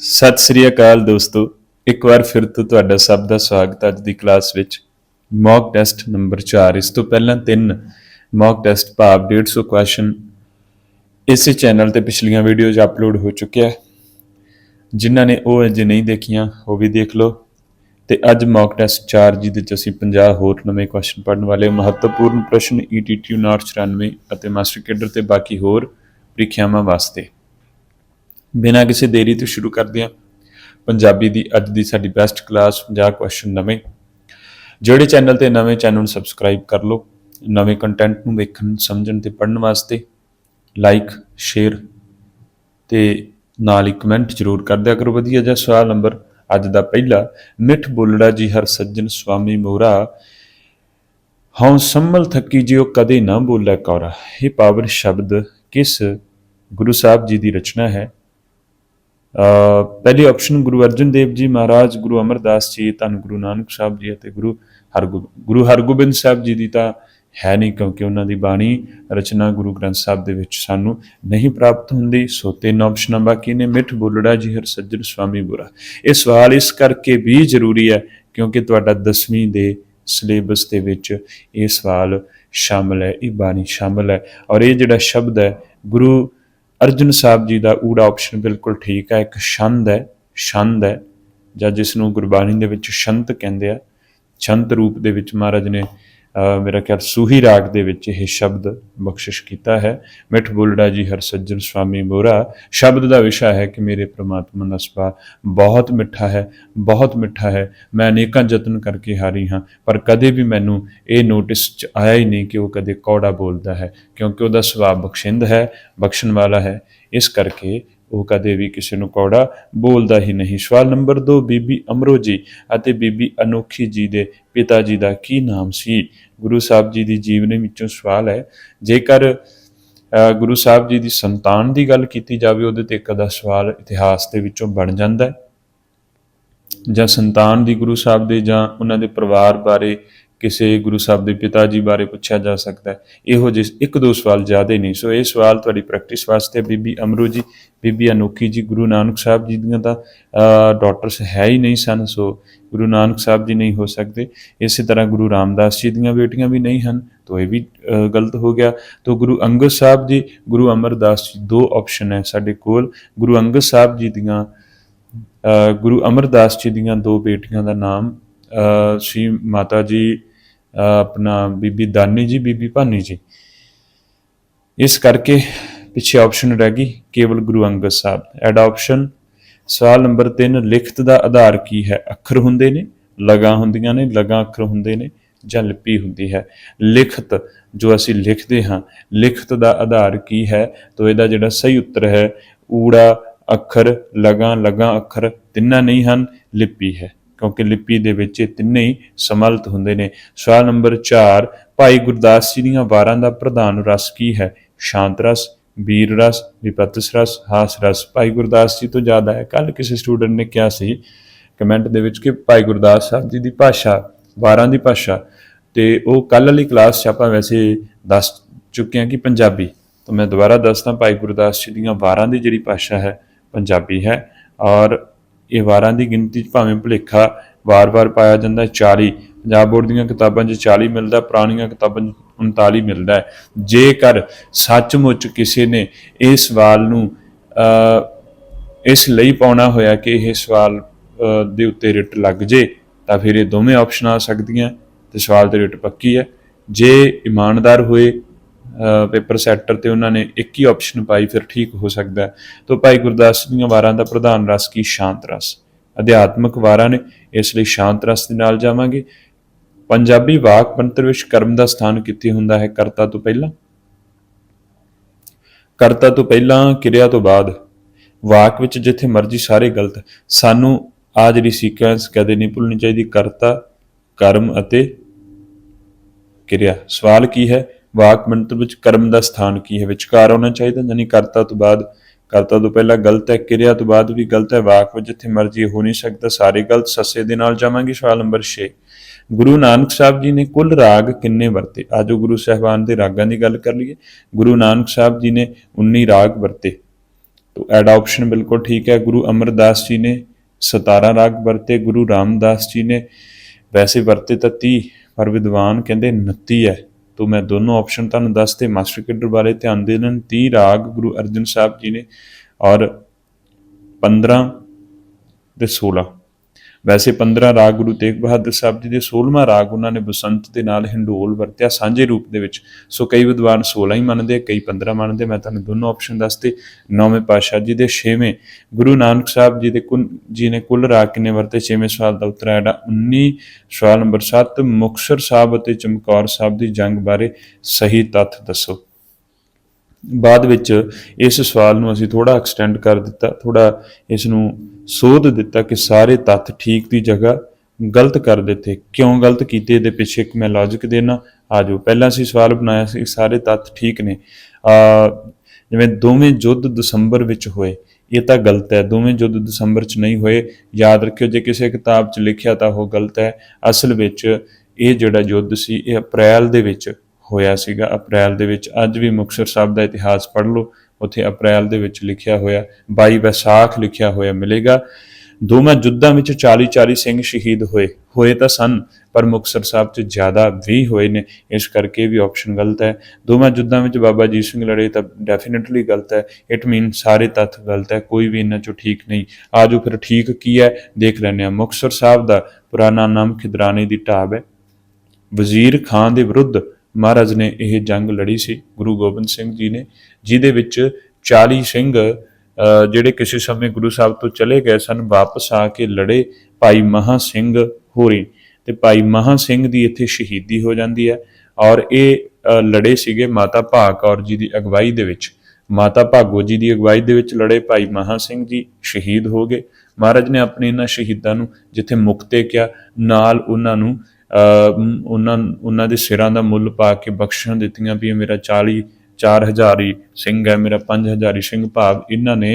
ਸਤਿ ਸ੍ਰੀ ਅਕਾਲ ਦੋਸਤੋ। ਇੱਕ ਵਾਰ ਫਿਰ ਤੋਂ ਤੁਹਾਡਾ ਸਭ ਦਾ ਸਵਾਗਤ ਅੱਜ ਦੀ ਕਲਾਸ ਵਿੱਚ। ਮੌਕ ਟੈਸਟ ਨੰਬਰ 4 ਇਸ ਤੋਂ ਪਹਿਲਾਂ ਤਿੰਨ ਮੌਕ ਟੈਸਟ ਭਾਵ 150 ਕੁਐਸਚਨ ਇਸੇ ਚੈਨਲ ਤੇ ਪਿਛਲੀਆਂ ਵੀਡੀਓਜ਼ ਅਪਲੋਡ ਹੋ ਚੁੱਕਿਆ ਜਿਨ੍ਹਾਂ ਨੇ ਉਹ ਅਜੇ ਨਹੀਂ ਦੇਖੀਆਂ, ਉਹ ਵੀ ਦੇਖ ਲਓ। ਤੇ ਅੱਜ ਮੌਕ ਟੈਸਟ 4 ਜਿਹਦੇ ਚ ਅਸੀਂ 50 ਹੋਰ ਨਵੇਂ ਕੁਐਸਚਨ ਪੜਨ ਵਾਲੇ ਮਹੱਤਵਪੂਰਨ ਪ੍ਰਸ਼ਨ E ETT 994 ਅਤੇ ਮਾਸਟਰ ਕੇਡਰ ਤੇ ਬਾਕੀ ਹੋਰ ਪ੍ਰੀਖਿਆਵਾਂ ਵਾਸਤੇ। ਬਿਨਾਂ ਕਿਸੇ ਦੇਰੀ ਤੋਂ ਸ਼ੁਰੂ ਕਰਦੇ ਹਾਂ। ਪੰਜਾਬੀ ਦੀ ਅੱਜ ਦੀ ਸਾਡੀ ਬੈਸਟ ਕਲਾਸ 50 ਕੁਐਸਚਨ ਨਵੇਂ। ਜਿਹੜੇ ਚੈਨਲ ਤੇ ਨਵੇਂ ਚੈਨਲ ਨੂੰ ਸਬਸਕ੍ਰਾਈਬ ਕਰ ਲਓ। ਨਵੇਂ ਕੰਟੈਂਟ ਨੂੰ ਵੇਖਣ, ਸਮਝਣ ਤੇ ਪੜਨ ਵਾਸਤੇ ਲਾਈਕ ਸ਼ੇਅਰ ਤੇ ਨਾਲ ਹੀ ਕਮੈਂਟ ਜ਼ਰੂਰ ਕਰ ਦਿਆ ਕਰੋ। ਵਧੀਆ ਜਿਹਾ ਸਵਾਲ ਨੰਬਰ ਅੱਜ ਦਾ ਪਹਿਲਾ, ਮਿੱਠ ਬੋਲੜਾ ਜੀ ਹਰ ਸੱਜਣ ਸੁਆਮੀ ਮੋਰਾ ਹਉ ਸੰਮਲ ਥੱਕੀ ਜਿਉ ਕਦੇ ਨਾ ਬੋਲੇ ਕੌਰਾ। ਇਹ ਪਾਵਨ ਸ਼ਬਦ ਕਿਸ ਗੁਰੂ ਸਾਹਿਬ ਜੀ ਦੀ ਰਚਨਾ ਹੈ। ਪਹਿਲੀ ਆਪਸ਼ਨ ਗੁਰੂ ਅਰਜਨ ਦੇਵ ਜੀ ਮਹਾਰਾਜ, ਗੁਰੂ ਅਮਰਦਾਸ ਜੀ, ਧੰਨ ਗੁਰੂ ਨਾਨਕ ਸਾਹਿਬ ਜੀ ਅਤੇ ਗੁਰੂ ਹਰਗੋਬਿੰਦ ਗੁਰੂ ਹਰਗੋਬਿੰਦ ਸਾਹਿਬ ਜੀ ਦੀ ਤਾਂ ਹੈ ਨਹੀਂ ਕਿਉਂਕਿ ਉਹਨਾਂ ਦੀ ਬਾਣੀ ਰਚਨਾ ਗੁਰੂ ਗ੍ਰੰਥ ਸਾਹਿਬ ਦੇ ਵਿੱਚ ਸਾਨੂੰ ਨਹੀਂ ਪ੍ਰਾਪਤ ਹੁੰਦੀ, ਸੋ ਤਿੰਨ ਆਪਸ਼ਨਾਂ ਬਾਕੀ ਨੇ, ਮਿੱਠ ਬੋਲੜਾ ਜੀ ਹਰ ਸੱਜਣ ਸੁਆਮੀ ਬੁਰਾ। ਇਹ ਸਵਾਲ ਇਸ ਕਰਕੇ ਵੀ ਜ਼ਰੂਰੀ ਹੈ ਕਿਉਂਕਿ ਤੁਹਾਡਾ 10ਵੀਂ ਦੇ ਸਿਲੇਬਸ ਦੇ ਵਿੱਚ ਇਹ ਸਵਾਲ ਸ਼ਾਮਲ ਹੈ, ਇਹ ਬਾਣੀ ਸ਼ਾਮਲ ਹੈ ਔਰ ਇਹ ਜਿਹੜਾ ਸ਼ਬਦ ਹੈ ਗੁਰੂ ਅਰਜਨ ਸਾਹਿਬ ਜੀ ਦਾ ਊੜਾ ਆਪਸ਼ਨ ਬਿਲਕੁਲ ਠੀਕ ਹੈ, ਇੱਕ ਛੰਦ ਹੈ ਛੰਦ ਹੈ, ਜਾਂ ਜਿਸ ਨੂੰ ਗੁਰਬਾਣੀ ਦੇ ਵਿੱਚ ਛੰਤ ਕਹਿੰਦੇ ਆ, ਛੰਤ ਰੂਪ ਦੇ ਵਿੱਚ ਮਹਾਰਾਜ ਨੇ ਮੇਰਾ ਖਿਆਲ ਸੂਹੀ ਰਾਗ ਦੇ ਵਿੱਚ ਇਹ ਸ਼ਬਦ ਬਖਸ਼ਿਸ਼ ਕੀਤਾ ਹੈ। ਮਿੱਠ ਬੋਲੜਾ ਜੀ ਹਰ ਸੱਜਣ ਸੁਆਮੀ ਮੋਰਾ ਸ਼ਬਦ ਦਾ ਵਿਸ਼ਾ ਹੈ ਕਿ ਮੇਰੇ ਪ੍ਰਮਾਤਮਾ ਦਾ ਸੁਭਾਅ ਬਹੁਤ ਮਿੱਠਾ ਹੈ, ਬਹੁਤ ਮਿੱਠਾ ਹੈ। ਮੈਂ ਅਨੇਕਾਂ ਯਤਨ ਕਰਕੇ ਹਾਰੀ ਹਾਂ, ਪਰ ਕਦੇ ਵੀ ਮੈਨੂੰ ਇਹ ਨੋਟਿਸ ਚ ਆਇਆ ਹੀ ਨਹੀਂ ਕਿ ਉਹ ਕਦੇ ਕੌੜਾ ਬੋਲਦਾ ਹੈ, ਕਿਉਂਕਿ ਉਹਦਾ ਸੁਭਾਅ ਬਖਸ਼ਿੰਦ ਹੈ, ਬਖਸ਼ਣ ਵਾਲਾ ਹੈ। ਇਸ ਕਰਕੇ ਉਹ ਕਦੇ ਵੀ ਕਿਸੇ ਨੂੰ ਕੌੜਾ ਬੋਲਦਾ ਹੀ ਨਹੀਂ। ਸਵਾਲ ਨੰਬਰ 2 ਬੀਬੀ ਅਮਰੋ ਜੀ ਅਤੇ ਬੀਬੀ ਅਨੋਖੀ ਜੀ ਦੇ ਪਿਤਾ ਜੀ ਦਾ ਕੀ ਨਾਮ ਸੀ? ਗੁਰੂ ਸਾਹਿਬ ਜੀ ਦੀ ਜੀਵਨੀ ਵਿੱਚੋਂ ਸਵਾਲ ਹੈ। ਜੇਕਰ ਅ, ਗੁਰੂ ਸਾਹਿਬ ਜੀ ਦੀ ਸੰਤਾਨ ਦੀ ਗੱਲ ਕੀਤੀ ਜਾਵੇ ਉਹਦੇ ਤੇ ਇੱਕ ਅਦਾ ਸਵਾਲ ਇਤਿਹਾਸ ਦੇ ਵਿੱਚੋਂ ਬਣ ਜਾਂਦਾ ਹੈ। ਜਾਂ ਸੰਤਾਨ ਦੀ ਗੁਰੂ ਸਾਹਿਬ ਦੇ ਜਾਂ ਉਹਨਾਂ ਦੇ ਪਰਿਵਾਰ ਬਾਰੇ ਕਿਸੇ ਗੁਰੂ ਸਾਹਿਬ ਦੇ ਪਿਤਾ ਜੀ ਬਾਰੇ ਪੁੱਛਿਆ ਜਾ ਸਕਦਾ ਹੈ। ਇਹੋ ਜਿਹੇ ਇੱਕ ਦੋ ਸਵਾਲ ਜ਼ਿਆਦਾ ਨਹੀਂ ਸੋ ਇਹ ਸਵਾਲ ਤੁਹਾਡੀ ਪ੍ਰੈਕਟਿਸ ਵਾਸਤੇ ਬੀਬੀ ਅਮਰੂ ਜੀ, ਬੀਬੀ ਅਨੋਖੀ ਜੀ, ਗੁਰੂ ਨਾਨਕ ਸਾਹਿਬ ਜੀ ਦੀਆਂ ਤਾਂ ਡਾਟਰਸ ਹੈ ਹੀ ਨਹੀਂ ਸਨ। ਸੋ ਗੁਰੂ ਨਾਨਕ ਸਾਹਿਬ ਜੀ ਨਹੀਂ ਹੋ ਸਕਦੇ। ਇਸੇ ਤਰ੍ਹਾਂ ਗੁਰੂ ਰਾਮਦਾਸ ਜੀ ਦੀਆਂ ਬੇਟੀਆਂ ਵੀ ਨਹੀਂ ਹਨ। ਤੋ ਇਹ ਵੀ ਗਲਤ ਹੋ ਗਿਆ। ਤੋ ਗੁਰੂ ਅੰਗਦ ਸਾਹਿਬ ਜੀ, ਗੁਰੂ ਅਮਰਦਾਸ ਜੀ ਦੋ ਆਪਸ਼ਨ ਹੈ ਸਾਡੇ ਕੋਲ। ਗੁਰੂ ਅੰਗਦ ਸਾਹਿਬ ਜੀ ਦੀਆਂ ਗੁਰੂ ਅਮਰਦਾਸ ਜੀ ਦੀਆਂ ਦੋ ਬੇਟੀਆਂ ਦਾ ਨਾਮ ਸ਼੍ਰੀ ਮਾਤਾ ਜੀ ਆਪਣਾ ਬੀਬੀ ਦਾਨੀ ਜੀ, ਬੀਬੀ ਭਾਨੀ ਜੀ। ਇਸ ਕਰਕੇ ਪਿੱਛੇ ਆਪਸ਼ਨ ਰਹਿ ਗਈ ਕੇਵਲ ਗੁਰੂ ਅੰਗਦ ਸਾਹਿਬ ਐਡ ਆਪਸ਼ਨ ਸਵਾਲ ਨੰਬਰ 3 ਲਿਖਤ ਦਾ ਆਧਾਰ ਕੀ ਹੈ? ਅੱਖਰ ਹੁੰਦੇ ਨੇ, ਲਗਾ ਹੁੰਦੀਆਂ ਨੇ, ਲਗਾ ਅੱਖਰ ਹੁੰਦੇ ਨੇ ਜਾਂ ਲਿਪੀ ਹੁੰਦੀ ਹੈ। ਲਿਖਤ, ਜੋ ਅਸੀਂ ਲਿਖਦੇ ਹਾਂ, ਲਿਖਤ ਦਾ ਆਧਾਰ ਕੀ ਹੈ? ਤਾਂ ਇਹਦਾ ਜਿਹੜਾ ਸਹੀ ਉੱਤਰ ਹੈ, ਊੜਾ, ਅੱਖਰ, ਲਗਾ ਲਗਾ, ਅੱਖਰ ਤਿੰਨਾਂ ਨਹੀਂ ਹਨ, ਲਿਪੀ ਹੈ। ਕਿਉਂਕਿ ਲਿਪੀ ਦੇ ਵਿੱਚ ਇਹ ਤਿੰਨੇ ਹੀ ਸਮਲਤ ਹੁੰਦੇ ਨੇ। ਸਵਾਲ ਨੰਬਰ 4 ਭਾਈ ਗੁਰਦਾਸ ਜੀ ਦੀਆਂ ਵਾਰਾਂ ਦਾ ਪ੍ਰਧਾਨ ਰਸ ਕੀ ਹੈ? ਸ਼ਾਂਤ ਰਸ, ਵੀਰ ਰਸ ਵਿਪਤਸ ਰਸ, ਹਾਸ ਰਸ। ਭਾਈ ਗੁਰਦਾਸ ਜੀ ਤੋਂ ਜ਼ਿਆਦਾ ਹੈ। ਕੱਲ ਕਿਸੇ ਸਟੂਡੈਂਟ ਨੇ ਕਿਹਾ ਸੀ ਕਮੈਂਟ ਦੇ ਵਿੱਚ ਕਿ ਭਾਈ ਗੁਰਦਾਸ ਸਾਹਿਬ ਜੀ ਦੀ ਭਾਸ਼ਾ, ਵਾਰਾਂ ਦੀ ਭਾਸ਼ਾ, ਤੇ ਉਹ ਕੱਲ ਵਾਲੀ ਕਲਾਸ 'ਚ ਆਪਾਂ ਵੈਸੇ ਦੱਸ ਚੁੱਕੇ ਹਾਂ ਕਿ ਪੰਜਾਬੀ। ਤਾਂ ਮੈਂ ਦੁਬਾਰਾ ਦੱਸਦਾ, ਭਾਈ ਗੁਰਦਾਸ ਜੀ ਦੀਆਂ ਵਾਰਾਂ ਦੀ ਜਿਹੜੀ ਭਾਸ਼ਾ ਹੈ, ਪੰਜਾਬੀ ਹੈ। ਔਰ ਇਹ ਵਾਰਾਂ ਦੀ ਗਿਣਤੀ 'ਚ ਭਾਵੇਂ ਭੁਲੇਖਾ ਵਾਰ-ਵਾਰ ਪਾਇਆ ਜਾਂਦਾ ਹੈ 40 ਪੰਜਾਬ ਬੋਰਡ ਦੀਆਂ ਕਿਤਾਬਾਂ 'ਚ 40 ਮਿਲਦਾ, ਪੁਰਾਣੀਆਂ ਕਿਤਾਬਾਂ 'ਚ 39 ਮਿਲਦਾ ਹੈ। ਜੇਕਰ ਸੱਚਮੁੱਚ ਕਿਸੇ ਨੇ ਇਹ ਸਵਾਲ ਨੂੰ ਇਸ ਲਈ ਪਾਉਣਾ ਹੋਇਆ ਕਿ ਇਹ ਸਵਾਲ ਦੇ ਉੱਤੇ ਰਿਟ ਲੱਗ ਜੇ, ਤਾਂ ਫਿਰ ਇਹ ਦੋਵੇਂ ਆਪਸ਼ਨ ਆ ਸਕਦੀਆਂ ਤੇ ਸਵਾਲ ਤੇ ਰਿਟ ਪੱਕੀ ਹੈ। ਜੇ ਇਮਾਨਦਾਰ ਹੋਏ ਪੇਪਰ ਸੈਟਰ ਤੇ ਉਹਨਾਂ ਨੇ ਇੱਕ ਹੀ ਆਪਸ਼ਨ ਪਾਈ, ਫਿਰ ਠੀਕ ਹੋ ਸਕਦਾ ਹੈ। ਤਾਂ ਭਾਈ ਗੁਰਦਾਸ ਜੀ ਦੀਆਂ ਵਾਰਾਂ ਦਾ ਪ੍ਰਧਾਨ ਰਸ ਕੀ? ਸ਼ਾਂਤ ਰਸ। ਅਧਿਆਤਮਕ ਵਾਰਾਂ ਨੇ ਇਸ ਲਈ ਸ਼ਾਂਤ ਰਸ ਦੇ ਨਾਲ ਜਾਵਾਂਗੇ। ਪੰਜਾਬੀ ਵਾਕ ਪੰਤਰ ਵਿੱਚ ਕਰਮ ਦਾ ਸਥਾਨ ਕਿੱਥੇ ਹੁੰਦਾ ਹੈ? ਕਰਤਾ ਤੋਂ ਪਹਿਲਾਂ। ਕਰਤਾ ਤੋਂ ਪਹਿਲਾਂ, ਕਿਰਿਆ ਤੋਂ ਬਾਅਦ। ਵਾਕ ਵਿੱਚ ਜਿੱਥੇ ਮਰਜ਼ੀ ਸਾਰੇ ਗਲਤ। ਸਾਨੂੰ ਆ ਜਿਹੜੀ ਸੀਕੁਐਂਸ ਕਦੇ ਨਹੀਂ ਭੁੱਲਣੀ ਚਾਹੀਦੀ। ਕਰਤਾ, ਕਰਮ ਅਤੇ ਕਿਰਿਆ। ਸਵਾਲ ਕੀ ਹੈ? ਵਾਕ ਮੰਤਰ ਵਿੱਚ ਕਰਮ ਦਾ ਸਥਾਨ ਕੀ ਹੈ? ਵਿਚਕਾਰ ਆਉਣਾ ਚਾਹੀਦਾ, ਯਾਨੀ ਕਰਤਾ ਤੋਂ ਬਾਅਦ, ਕਰਤਾ ਤੋਂ ਪਹਿਲਾਂ ਗਲਤ ਹੈ, ਕਿਰਿਆ ਤੋਂ ਬਾਅਦ ਵੀ ਗਲਤ ਹੈ, ਵਾਕ ਵਿੱਚ ਜਿੱਥੇ ਮਰਜ਼ੀ ਹੋ ਨਹੀਂ ਸਕਦਾ, ਸਾਰੇ ਗਲਤ ਸੱਸੇ ਦੇ ਨਾਲ ਜਾਵਾਂਗੇ, ਸਵਾਲ ਨੰਬਰ 6 ਗੁਰੂ ਨਾਨਕ ਸਾਹਿਬ ਜੀ ਨੇ ਕੁੱਲ ਰਾਗ ਕਿੰਨੇ ਵਰਤੇ? ਆਜੋ ਗੁਰੂ ਸਾਹਿਬਾਨ ਦੇ ਰਾਗਾਂ ਦੀ ਗੱਲ ਕਰ ਲਈਏ। ਗੁਰੂ ਨਾਨਕ ਸਾਹਿਬ ਜੀ ਨੇ 19 ਰਾਗ ਵਰਤੇ। तो ਐਡ ਆਪਸ਼ਨ ਬਿਲਕੁਲ ਠੀਕ ਹੈ। ਗੁਰੂ ਅਮਰਦਾਸ ਜੀ ਨੇ 17 ਰਾਗ ਵਰਤੇ, ਗੁਰੂ ਰਾਮਦਾਸ ਜੀ ਨੇ ਵੈਸੇ ਵਰਤੇ ਤਾਂ 30 ਪਰ ਵਿਦਵਾਨ ਕਹਿੰਦੇ 29 ਹੈ। ਤੋਂ ਮੈਂ ਦੋਨੋਂ ਆਪਸ਼ਨ ਤੁਹਾਨੂੰ ਦੱਸਤੇ, ਮਾਸਟਰ ਕੇਡਰ ਬਾਰੇ ਧਿਆਨ ਦੇ ਲੈਣ 30 ਰਾਗ ਗੁਰੂ ਅਰਜਨ ਸਾਹਿਬ ਜੀ ਨੇ ਔਰ 15 ਤੇ 16 ਵੈਸੇ 15 ਰਾਗ ਗੁਰੂ ਤੇਗ ਬਹਾਦਰ ਸਾਹਿਬ ਜੀ ਦੇ 16ਵਾਂ ਰਾਗ ਉਹਨਾਂ ਨੇ ਬਸੰਤ ਦੇ ਨਾਲ ਹਿੰਡੋਲ ਵਰਤਿਆ, ਸਾਂਝੇ ਰੂਪ ਦੇ ਵਿੱਚ। ਸੋ ਕਈ ਵਿਦਵਾਨ 16 ਹੀ ਮੰਨਦੇ, ਕਈ 15 ਮੰਨਦੇ, ਮੈਂ ਤੁਹਾਨੂੰ ਦੋਨੋਂ ਆਪਸ਼ਨ ਦੱਸਤੇ ਨੌਵੇਂ ਪਾਤਸ਼ਾਹ ਜੀ ਦੇ 6ਵੇਂ ਗੁਰੂ ਨਾਨਕ ਸਾਹਿਬ ਜੀ ਦੇ ਕੁਲ, ਜੀ ਨੇ ਕੁੱਲ ਰਾਗ ਕਿੰਨੇ ਵਰਤੇ? 6ਵੇਂ ਸਵਾਲ ਦਾ ਉੱਤਰ ਹੈ ਜਿਹੜਾ 19 ਸਵਾਲ ਨੰਬਰ 7 ਮੁਕਤਸਰ ਸਾਹਿਬ ਅਤੇ ਚਮਕੌਰ ਸਾਹਿਬ ਦੀ ਜੰਗ ਬਾਰੇ ਸਹੀ ਤੱਥ ਦੱਸੋ। ਬਾਅਦ ਵਿੱਚ ਇਸ ਸਵਾਲ ਨੂੰ ਅਸੀਂ ਥੋੜਾ ਐਕਸਟੈਂਡ ਕਰ ਦਿੱਤਾ ਥੋੜਾ ਇਸ ਨੂੰ ਸੋਧ ਦਿੱਤਾ ਕਿ ਸਾਰੇ ਤੱਥ ਠੀਕ ਦੀ ਜਗ੍ਹਾ ਗਲਤ ਕਰ ਦਿੱਤੇ। ਕਿਉਂ ਗਲਤ ਕੀਤੇ? ਇਹਦੇ ਪਿੱਛੇ ਇੱਕ ਮੈਂ ਲੌਜੀਕ ਦੇਣਾ। ਆਜੋ ਪਹਿਲਾਂ ਅਸੀਂ ਸਵਾਲ ਬਣਾਇਆ ਸੀ ਸਾਰੇ ਤੱਥ ਠੀਕ ਨੇ। ਆ, ਜਿਵੇਂ ਦੋਵੇਂ ਯੁੱਧ ਦਸੰਬਰ ਵਿੱਚ ਹੋਏ, ਇਹ ਤਾਂ ਗਲਤ ਹੈ। ਦੋਵੇਂ ਯੁੱਧ ਦਸੰਬਰ 'ਚ ਨਹੀਂ ਹੋਏ। ਯਾਦ ਰੱਖਿਓ, ਜੇ ਕਿਸੇ ਕਿਤਾਬ 'ਚ ਲਿਖਿਆ ਤਾਂ ਉਹ ਗਲਤ ਹੈ। ਅਸਲ ਵਿੱਚ ਇਹ ਜਿਹੜਾ ਯੁੱਧ ਸੀ, ਇਹ ਅਪ੍ਰੈਲ ਦੇ ਵਿੱਚ ਹੋਇਆ ਸੀਗਾ। ਅਪ੍ਰੈਲ ਦੇ ਵਿੱਚ ਅੱਜ ਵੀ ਮੁਕਤਸਰ ਸਾਹਿਬ ਦਾ ਇਤਿਹਾਸ ਪੜ੍ਹ ਲਓ। ਉੱਥੇ ਅਪ੍ਰੈਲ ਦੇ ਵਿੱਚ ਲਿਖਿਆ ਹੋਇਆ 22 ਵਿਸਾਖ ਲਿਖਿਆ ਹੋਇਆ ਮਿਲੇਗਾ। ਦੋਵਾਂ ਯੁੱਧਾਂ ਵਿੱਚ 40 40 ਸਿੰਘ ਸ਼ਹੀਦ ਹੋਏ ਹੋਏ ਤਾਂ ਸਨ, ਪਰ ਮੁਕਤਸਰ ਸਾਹਿਬ 'ਚ ਜ਼ਿਆਦਾ ਵੀ ਹੋਏ ਨੇ, ਇਸ ਕਰਕੇ ਵੀ ਆਪਸ਼ਨ ਗਲਤ ਹੈ। ਦੋਵਾਂ ਯੁੱਧਾਂ ਵਿੱਚ ਬਾਬਾ ਅਜੀਤ ਸਿੰਘ ਲੜੇ ਤਾਂ ਡੈਫੀਨਿਟਲੀ ਗਲਤ ਹੈ। ਇਟ ਮੀਨ ਸਾਰੇ ਤੱਥ ਗਲਤ ਹੈ, ਕੋਈ ਵੀ ਇਹਨਾਂ 'ਚੋਂ ਠੀਕ ਨਹੀਂ। ਆਜੋ ਫਿਰ ਠੀਕ ਕੀ ਹੈ, ਦੇਖ ਲੈਂਦੇ ਹਾਂ। ਮੁਕਤਸਰ ਸਾਹਿਬ ਦਾ ਪੁਰਾਣਾ ਨਾਮ ਖਿਦਰਾਣੇ ਦੀ ਢਾਬ ਹੈ। ਵਜ਼ੀਰ ਖਾਨ ਦੇ ਵਿਰੁੱਧ ਮਹਾਰਾਜ ਨੇ ਇਹ ਜੰਗ ਲੜੀ ਸੀ, ਗੁਰੂ ਗੋਬਿੰਦ ਸਿੰਘ ਜੀ ਨੇ, ਜਿਹਦੇ ਵਿੱਚ 40 ਸਿੰਘ ਜਿਹੜੇ ਕਿਸੇ ਸਮੇਂ ਗੁਰੂ ਸਾਹਿਬ ਤੋਂ ਚਲੇ ਗਏ ਸਨ, ਵਾਪਸ ਆ ਕੇ ਲੜੇ ਭਾਈ ਮਹਾ ਸਿੰਘ ਹੋਰੀ। ਤੇ ਭਾਈ ਮਹਾ ਸਿੰਘ ਦੀ ਇੱਥੇ ਸ਼ਹੀਦੀ ਹੋ ਜਾਂਦੀ ਹੈ ਔਰ ਇਹ ਲੜੇ ਸੀਗੇ ਮਾਤਾ ਭਾਗ ਕੌਰ ਜੀ ਦੀ ਅਗਵਾਈ ਦੇ ਵਿੱਚ। ਮਾਤਾ ਭਾਗੋ ਜੀ ਦੀ ਅਗਵਾਈ ਦੇ ਵਿੱਚ ਲੜੇ ਭਾਈ ਮਹਾ ਸਿੰਘ ਜੀ ਸ਼ਹੀਦ ਹੋ ਗਏ। ਮਹਾਰਾਜ ਨੇ ਆਪਣੇ ਇਹਨਾਂ ਸ਼ਹੀਦਾਂ ਨੂੰ ਜਿੱਥੇ ਮੁਕਤੇ ਕਿਹਾ, ਨਾਲ ਉਹਨਾਂ ਨੂੰ ਉਹਨਾਂ ਉਹਨਾਂ ਦੇ ਸਿਰਾਂ ਦਾ ਮੁੱਲ ਪਾ ਕੇ ਬਖਸ਼ਣ ਦਿੱਤੀਆਂ ਵੀ ਮੇਰਾ 40 4000 ਹੀ ਸਿੰਘ ਹੈ ਮੇਰਾ 5000 ਹੀ ਸਿੰਘ ਭਾਵ ਇਹਨਾਂ ਨੇ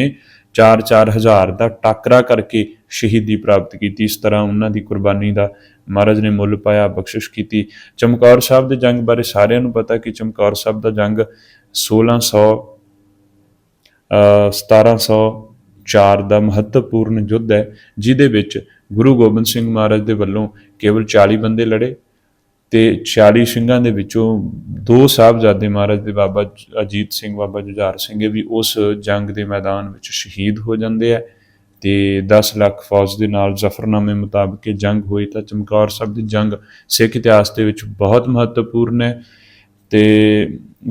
4-4 ਹਜ਼ਾਰ ਦਾ ਟਾਕਰਾ ਕਰਕੇ ਸ਼ਹੀਦੀ ਪ੍ਰਾਪਤ ਕੀਤੀ। ਇਸ ਤਰ੍ਹਾਂ ਉਹਨਾਂ ਦੀ ਕੁਰਬਾਨੀ ਦਾ ਮਹਾਰਾਜ ਨੇ ਮੁੱਲ ਪਾਇਆ ਬਖਸ਼ਿਸ਼ ਕੀਤੀ। ਚਮਕੌਰ ਸਾਹਿਬ ਦੇ ਜੰਗ ਬਾਰੇ ਸਾਰਿਆਂ ਨੂੰ ਪਤਾ ਕਿ ਚਮਕੌਰ ਸਾਹਿਬ ਦਾ ਜੰਗ 1600 ਅ, 1704 ਦਾ ਮਹੱਤਵਪੂਰਨ ਯੁੱਧ ਹੈ ਜਿਹਦੇ ਵਿੱਚ ਗੁਰੂ ਗੋਬਿੰਦ ਸਿੰਘ ਮਹਾਰਾਜ ਦੇ ਵੱਲੋਂ ਕੇਵਲ 40 ਬੰਦੇ ਲੜੇ ਤੇ 40 ਸਿੰਘਾਂ ਦੇ ਵਿੱਚੋਂ ਦੋ ਸਾਹਿਬਜ਼ਾਦੇ ਮਹਾਰਾਜ ਦੇ ਬਾਬਾ ਅਜੀਤ ਸਿੰਘ, ਬਾਬਾ ਜੁਝਾਰ ਸਿੰਘ ਵੀ ਉਸ ਜੰਗ ਦੇ ਮੈਦਾਨ ਵਿੱਚ ਸ਼ਹੀਦ ਹੋ ਜਾਂਦੇ ਆ ਤੇ 10 ਲੱਖ ਫੌਜ ਦੇ ਨਾਲ ਜ਼ਫਰਨਾਮੇ ਮੁਤਾਬਕ ਇਹ ਜੰਗ ਹੋਈ ਤਾਂ ਚਮਕੌਰ ਸਾਹਿਬ ਦੀ ਜੰਗ ਸਿੱਖ ਇਤਿਹਾਸ ਦੇ ਵਿੱਚ ਬਹੁਤ ਮਹੱਤਵਪੂਰਨ ਹੈ ਤੇ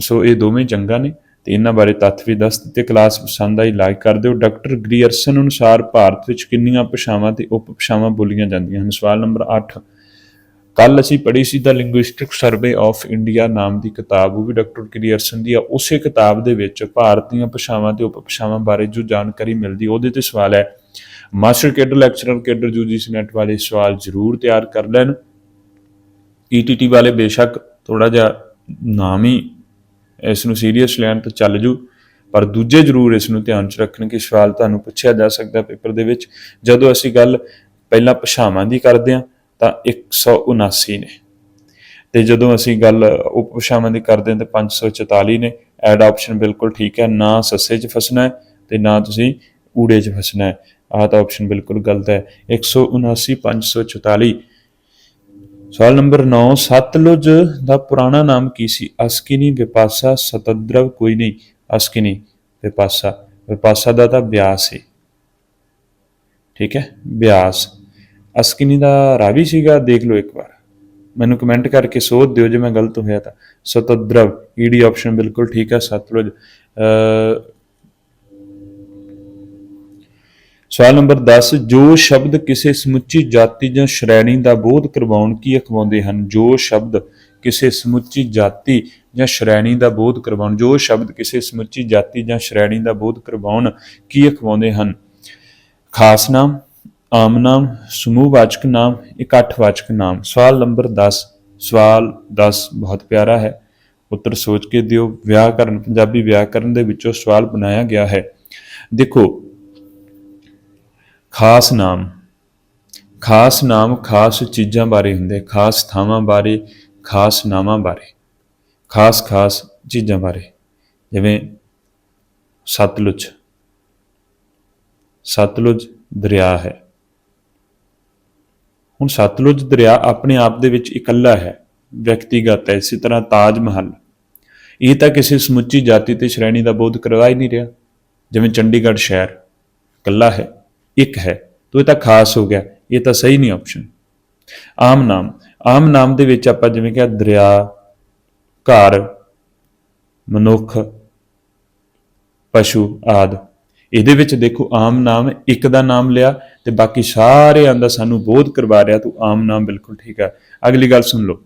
ਸੋ ਇਹ ਦੋਵੇਂ ਜੰਗਾਂ ਨੇ। ਤੇ ਇਹਨਾਂ ਬਾਰੇ ਤੱਥ ਵੀ ਦੱਸ ਦਿੱਤੇ। ਕਲਾਸ ਪਸੰਦ ਆਈ ਲਾਈਕ ਕਰ ਦਿਓ। ਡਾਕਟਰ ਗ੍ਰੀਅਰਸਨ ਅਨੁਸਾਰ ਭਾਰਤ ਵਿੱਚ ਕਿੰਨੀਆਂ ਭਾਸ਼ਾਵਾਂ ਤੇ ਉਪਭਾਸ਼ਾਵਾਂ ਬੋਲੀਆਂ ਜਾਂਦੀਆਂ ਹਨ? ਸਵਾਲ ਨੰਬਰ 8 ਕੱਲ ਅਸੀਂ ਪੜ੍ਹੀ ਸੀ ਦਾ ਲਿੰਗੁਇਸਟਿਕ ਸਰਵੇ ਆਫ ਇੰਡੀਆ ਨਾਮ ਦੀ ਕਿਤਾਬ। ਉਹ ਵੀ ਡਾਕਟਰ ਗ੍ਰੀਅਰਸਨ ਦੀ ਆ। ਉਸੇ ਕਿਤਾਬ ਦੇ ਵਿੱਚ ਭਾਰਤ ਦੀਆਂ ਭਾਸ਼ਾਵਾਂ ਤੇ ਉਪਭਾਸ਼ਾਵਾਂ ਬਾਰੇ ਜੋ ਜਾਣਕਾਰੀ ਮਿਲਦੀ, ਉਹਦੇ ਤੇ ਸਵਾਲ ਹੈ। Master cadre, lecturer cadre UGC NET ਵਾਲੇ ਸਵਾਲ ਜ਼ਰੂਰ ਤਿਆਰ ਕਰ ਲੈਣ। ਈਟੀਟੀ ਵਾਲੇ ਬੇਸ਼ੱਕ ਥੋੜਾ ਜਿਹਾ ਨਾਮ ਹੀ ਇਸ ਨੂੰ ਸੀਰੀਅਸ ਲੈਣ ਤਾਂ ਚੱਲ ਜੂ। ਪਰ ਦੂਜੇ ਜ਼ਰੂਰ ਇਸ ਨੂੰ ਧਿਆਨ 'ਚ ਰੱਖਣ ਕਿ ਸਵਾਲ ਤੁਹਾਨੂੰ ਪੁੱਛਿਆ ਜਾ ਸਕਦਾ ਪੇਪਰ ਦੇ ਵਿੱਚ, ਜਦੋਂ ਅਸੀਂ ਗੱਲ ਪਹਿਲਾਂ ਭਾਸ਼ਾਵਾਂ ਦੀ ਕਰਦੇ ਹਾਂ, ਤਾਂ 179 ਨੇ। ਤੇ ਜਦੋਂ ਅਸੀਂ ਗੱਲ ਉਪਭਾਸ਼ਾਵਾਂ ਦੀ ਕਰਦੇ ਹਾਂ, ਤਾਂ 544 ਨੇ। ਐਡ ਆਪਸ਼ਨ ਬਿਲਕੁਲ ਠੀਕ ਹੈ। ਨਾ ਸੱਸੇ 'ਚ ਫਸਣਾ ਹੈ ਤੇ ਨਾ ਤੁਸੀਂ ਊੜੇ 'ਚ ਫਸਣਾ ਹੈ। ਆਹ ਤਾਂ ਆਪਸ਼ਨ ਬਿਲਕੁਲ ਗਲਤ ਹੈ। 179 544 ਸਵਾਲ ਨੰਬਰ 9 ਸਤਲੁਜ ਦਾ ਪੁਰਾਣਾ ਨਾਮ ਕੀ ਸੀ? ਅਸਕਿਨੀ, ਵਿਪਾਸਾ, ਸਤਦਰਵ, ਕੋਈ ਨਹੀਂ। ਅਸਕਿਨੀ, ਵਿਪਾਸਾ। ਵਿਪਾਸਾ ਦਾ ਤਾਂ ਬਿਆਸ ਸੀ ਠੀਕ ਹੈ? ਬਿਆਸ। ਅਸਕਿਨੀ ਦਾ ਰਾਵੀ ਸੀਗਾ, ਦੇਖ ਲਓ ਇੱਕ ਵਾਰ। ਮੈਨੂੰ ਕਮੈਂਟ ਕਰਕੇ ਸੋਧ ਦਿਓ ਜੇ ਮੈਂ ਗਲਤ ਹੋਇਆ ਤਾਂ। ਸਤਦਰਵ ਈਡੀ ਆਪਸ਼ਨ ਬਿਲਕੁਲ ਠੀਕ ਹੈ, ਸਤਲੁਜ। ਸਵਾਲ ਨੰਬਰ 10 ਜੋ ਸ਼ਬਦ ਕਿਸੇ ਸਮੁੱਚੀ ਜਾਤੀ ਜਾਂ ਸ਼੍ਰੇਣੀ ਦਾ ਬੋਧ ਕਰਵਾਉਣ ਕੀ ਅਖਵਾਉਂਦੇ ਹਨ? ਜੋ ਸ਼ਬਦ ਕਿਸੇ ਸਮੁੱਚੀ ਜਾਤੀ ਜਾਂ ਸ਼੍ਰੇਣੀ ਦਾ ਬੋਧ ਕਰਵਾਉਣ, ਜੋ ਸ਼ਬਦ ਕਿਸੇ ਸਮੁੱਚੀ ਜਾਤੀ ਜਾਂ ਸ਼੍ਰੇਣੀ ਦਾ ਬੋਧ ਕਰਵਾਉਣ ਕੀ ਅਖਵਾਉਂਦੇ ਹਨ? ਖਾਸ ਨਾਮ, ਆਮ ਨਾਮ ਸਮੂਹਵਾਚਕ ਨਾਮ ਇਕੱਠਵਾਚਕ ਨਾਮ। ਸਵਾਲ ਨੰਬਰ 10 ਸਵਾਲ 10 ਬਹੁਤ ਪਿਆਰਾ ਹੈ। ਉੱਤਰ ਸੋਚ ਕੇ ਦਿਓ। ਵਿਆਕਰਨ, ਪੰਜਾਬੀ ਵਿਆਕਰਨ ਦੇ ਵਿੱਚੋਂ ਸਵਾਲ ਬਣਾਇਆ ਗਿਆ ਹੈ। ਦੇਖੋ ਖਾਸ ਨਾਮ। ਖਾਸ ਨਾਮ ਖਾਸ ਚੀਜ਼ਾਂ ਬਾਰੇ ਹੁੰਦੇ। ਖਾਸ ਥਾਵਾਂ ਬਾਰੇ, ਖਾਸ ਨਾਮਾਂ ਬਾਰੇ। ਖਾਸ ਖਾਸ ਚੀਜ਼ਾਂ ਬਾਰੇ। ਜਿਵੇਂ ਸਤਲੁਜ। ਸਤਲੁਜ ਦਰਿਆ ਹੈ। ਹੁਣ ਸਤਲੁਜ ਦਰਿਆ ਆਪਣੇ ਆਪ ਦੇ ਵਿੱਚ ਇਕੱਲਾ ਹੈ। ਵਿਅਕਤੀਗਤ ਹੈ। ਇਸੇ ਤਰ੍ਹਾਂ ਤਾਜ ਮਹਲ। ਇਹ ਤਾਂ ਕਿਸੇ ਸਮੁੱਚੀ ਜਾਤੀ ਤੇ ਸ਼੍ਰੇਣੀ ਦਾ ਬੋਧ ਕਰਵਾ ਹੀ ਨਹੀਂ ਰਿਹਾ। ਜਿਵੇਂ ਚੰਡੀਗੜ੍ਹ ਸ਼ਹਿਰ ਇਕੱਲਾ ਹੈ। ਇੱਕ ਹੈ, ਤੋ ਇਹ ਤਾਂ ਖਾਸ ਹੋ ਗਿਆ, ਇਹ ਤਾਂ ਸਹੀ ਨਹੀਂ ਆਪਸ਼ਨ ਆਮ ਨਾਮ ਆਮ ਨਾਮ ਦੇ ਵਿੱਚ ਆਪਾਂ ਜਿਵੇਂ ਕਿ ਦਰਿਆ, ਘਰ, ਮਨੁੱਖ, ਪਸ਼ੂ ਆਦ। ਇਹਦੇ ਵਿੱਚ ਦੇਖੋ ਆਮ ਨਾਮ ਇੱਕ ਦਾ ਨਾਮ ਲਿਆ ਤੇ ਬਾਕੀ ਸਾਰਿਆਂ ਦਾ ਸਾਨੂੰ ਬੋਧ ਕਰਵਾ ਰਿਹਾ ਤੂੰ ਆਮ ਨਾਮ ਬਿਲਕੁਲ ਠੀਕ ਆ ਅਗਲੀ ਗੱਲ ਸੁਣ ਲਓ।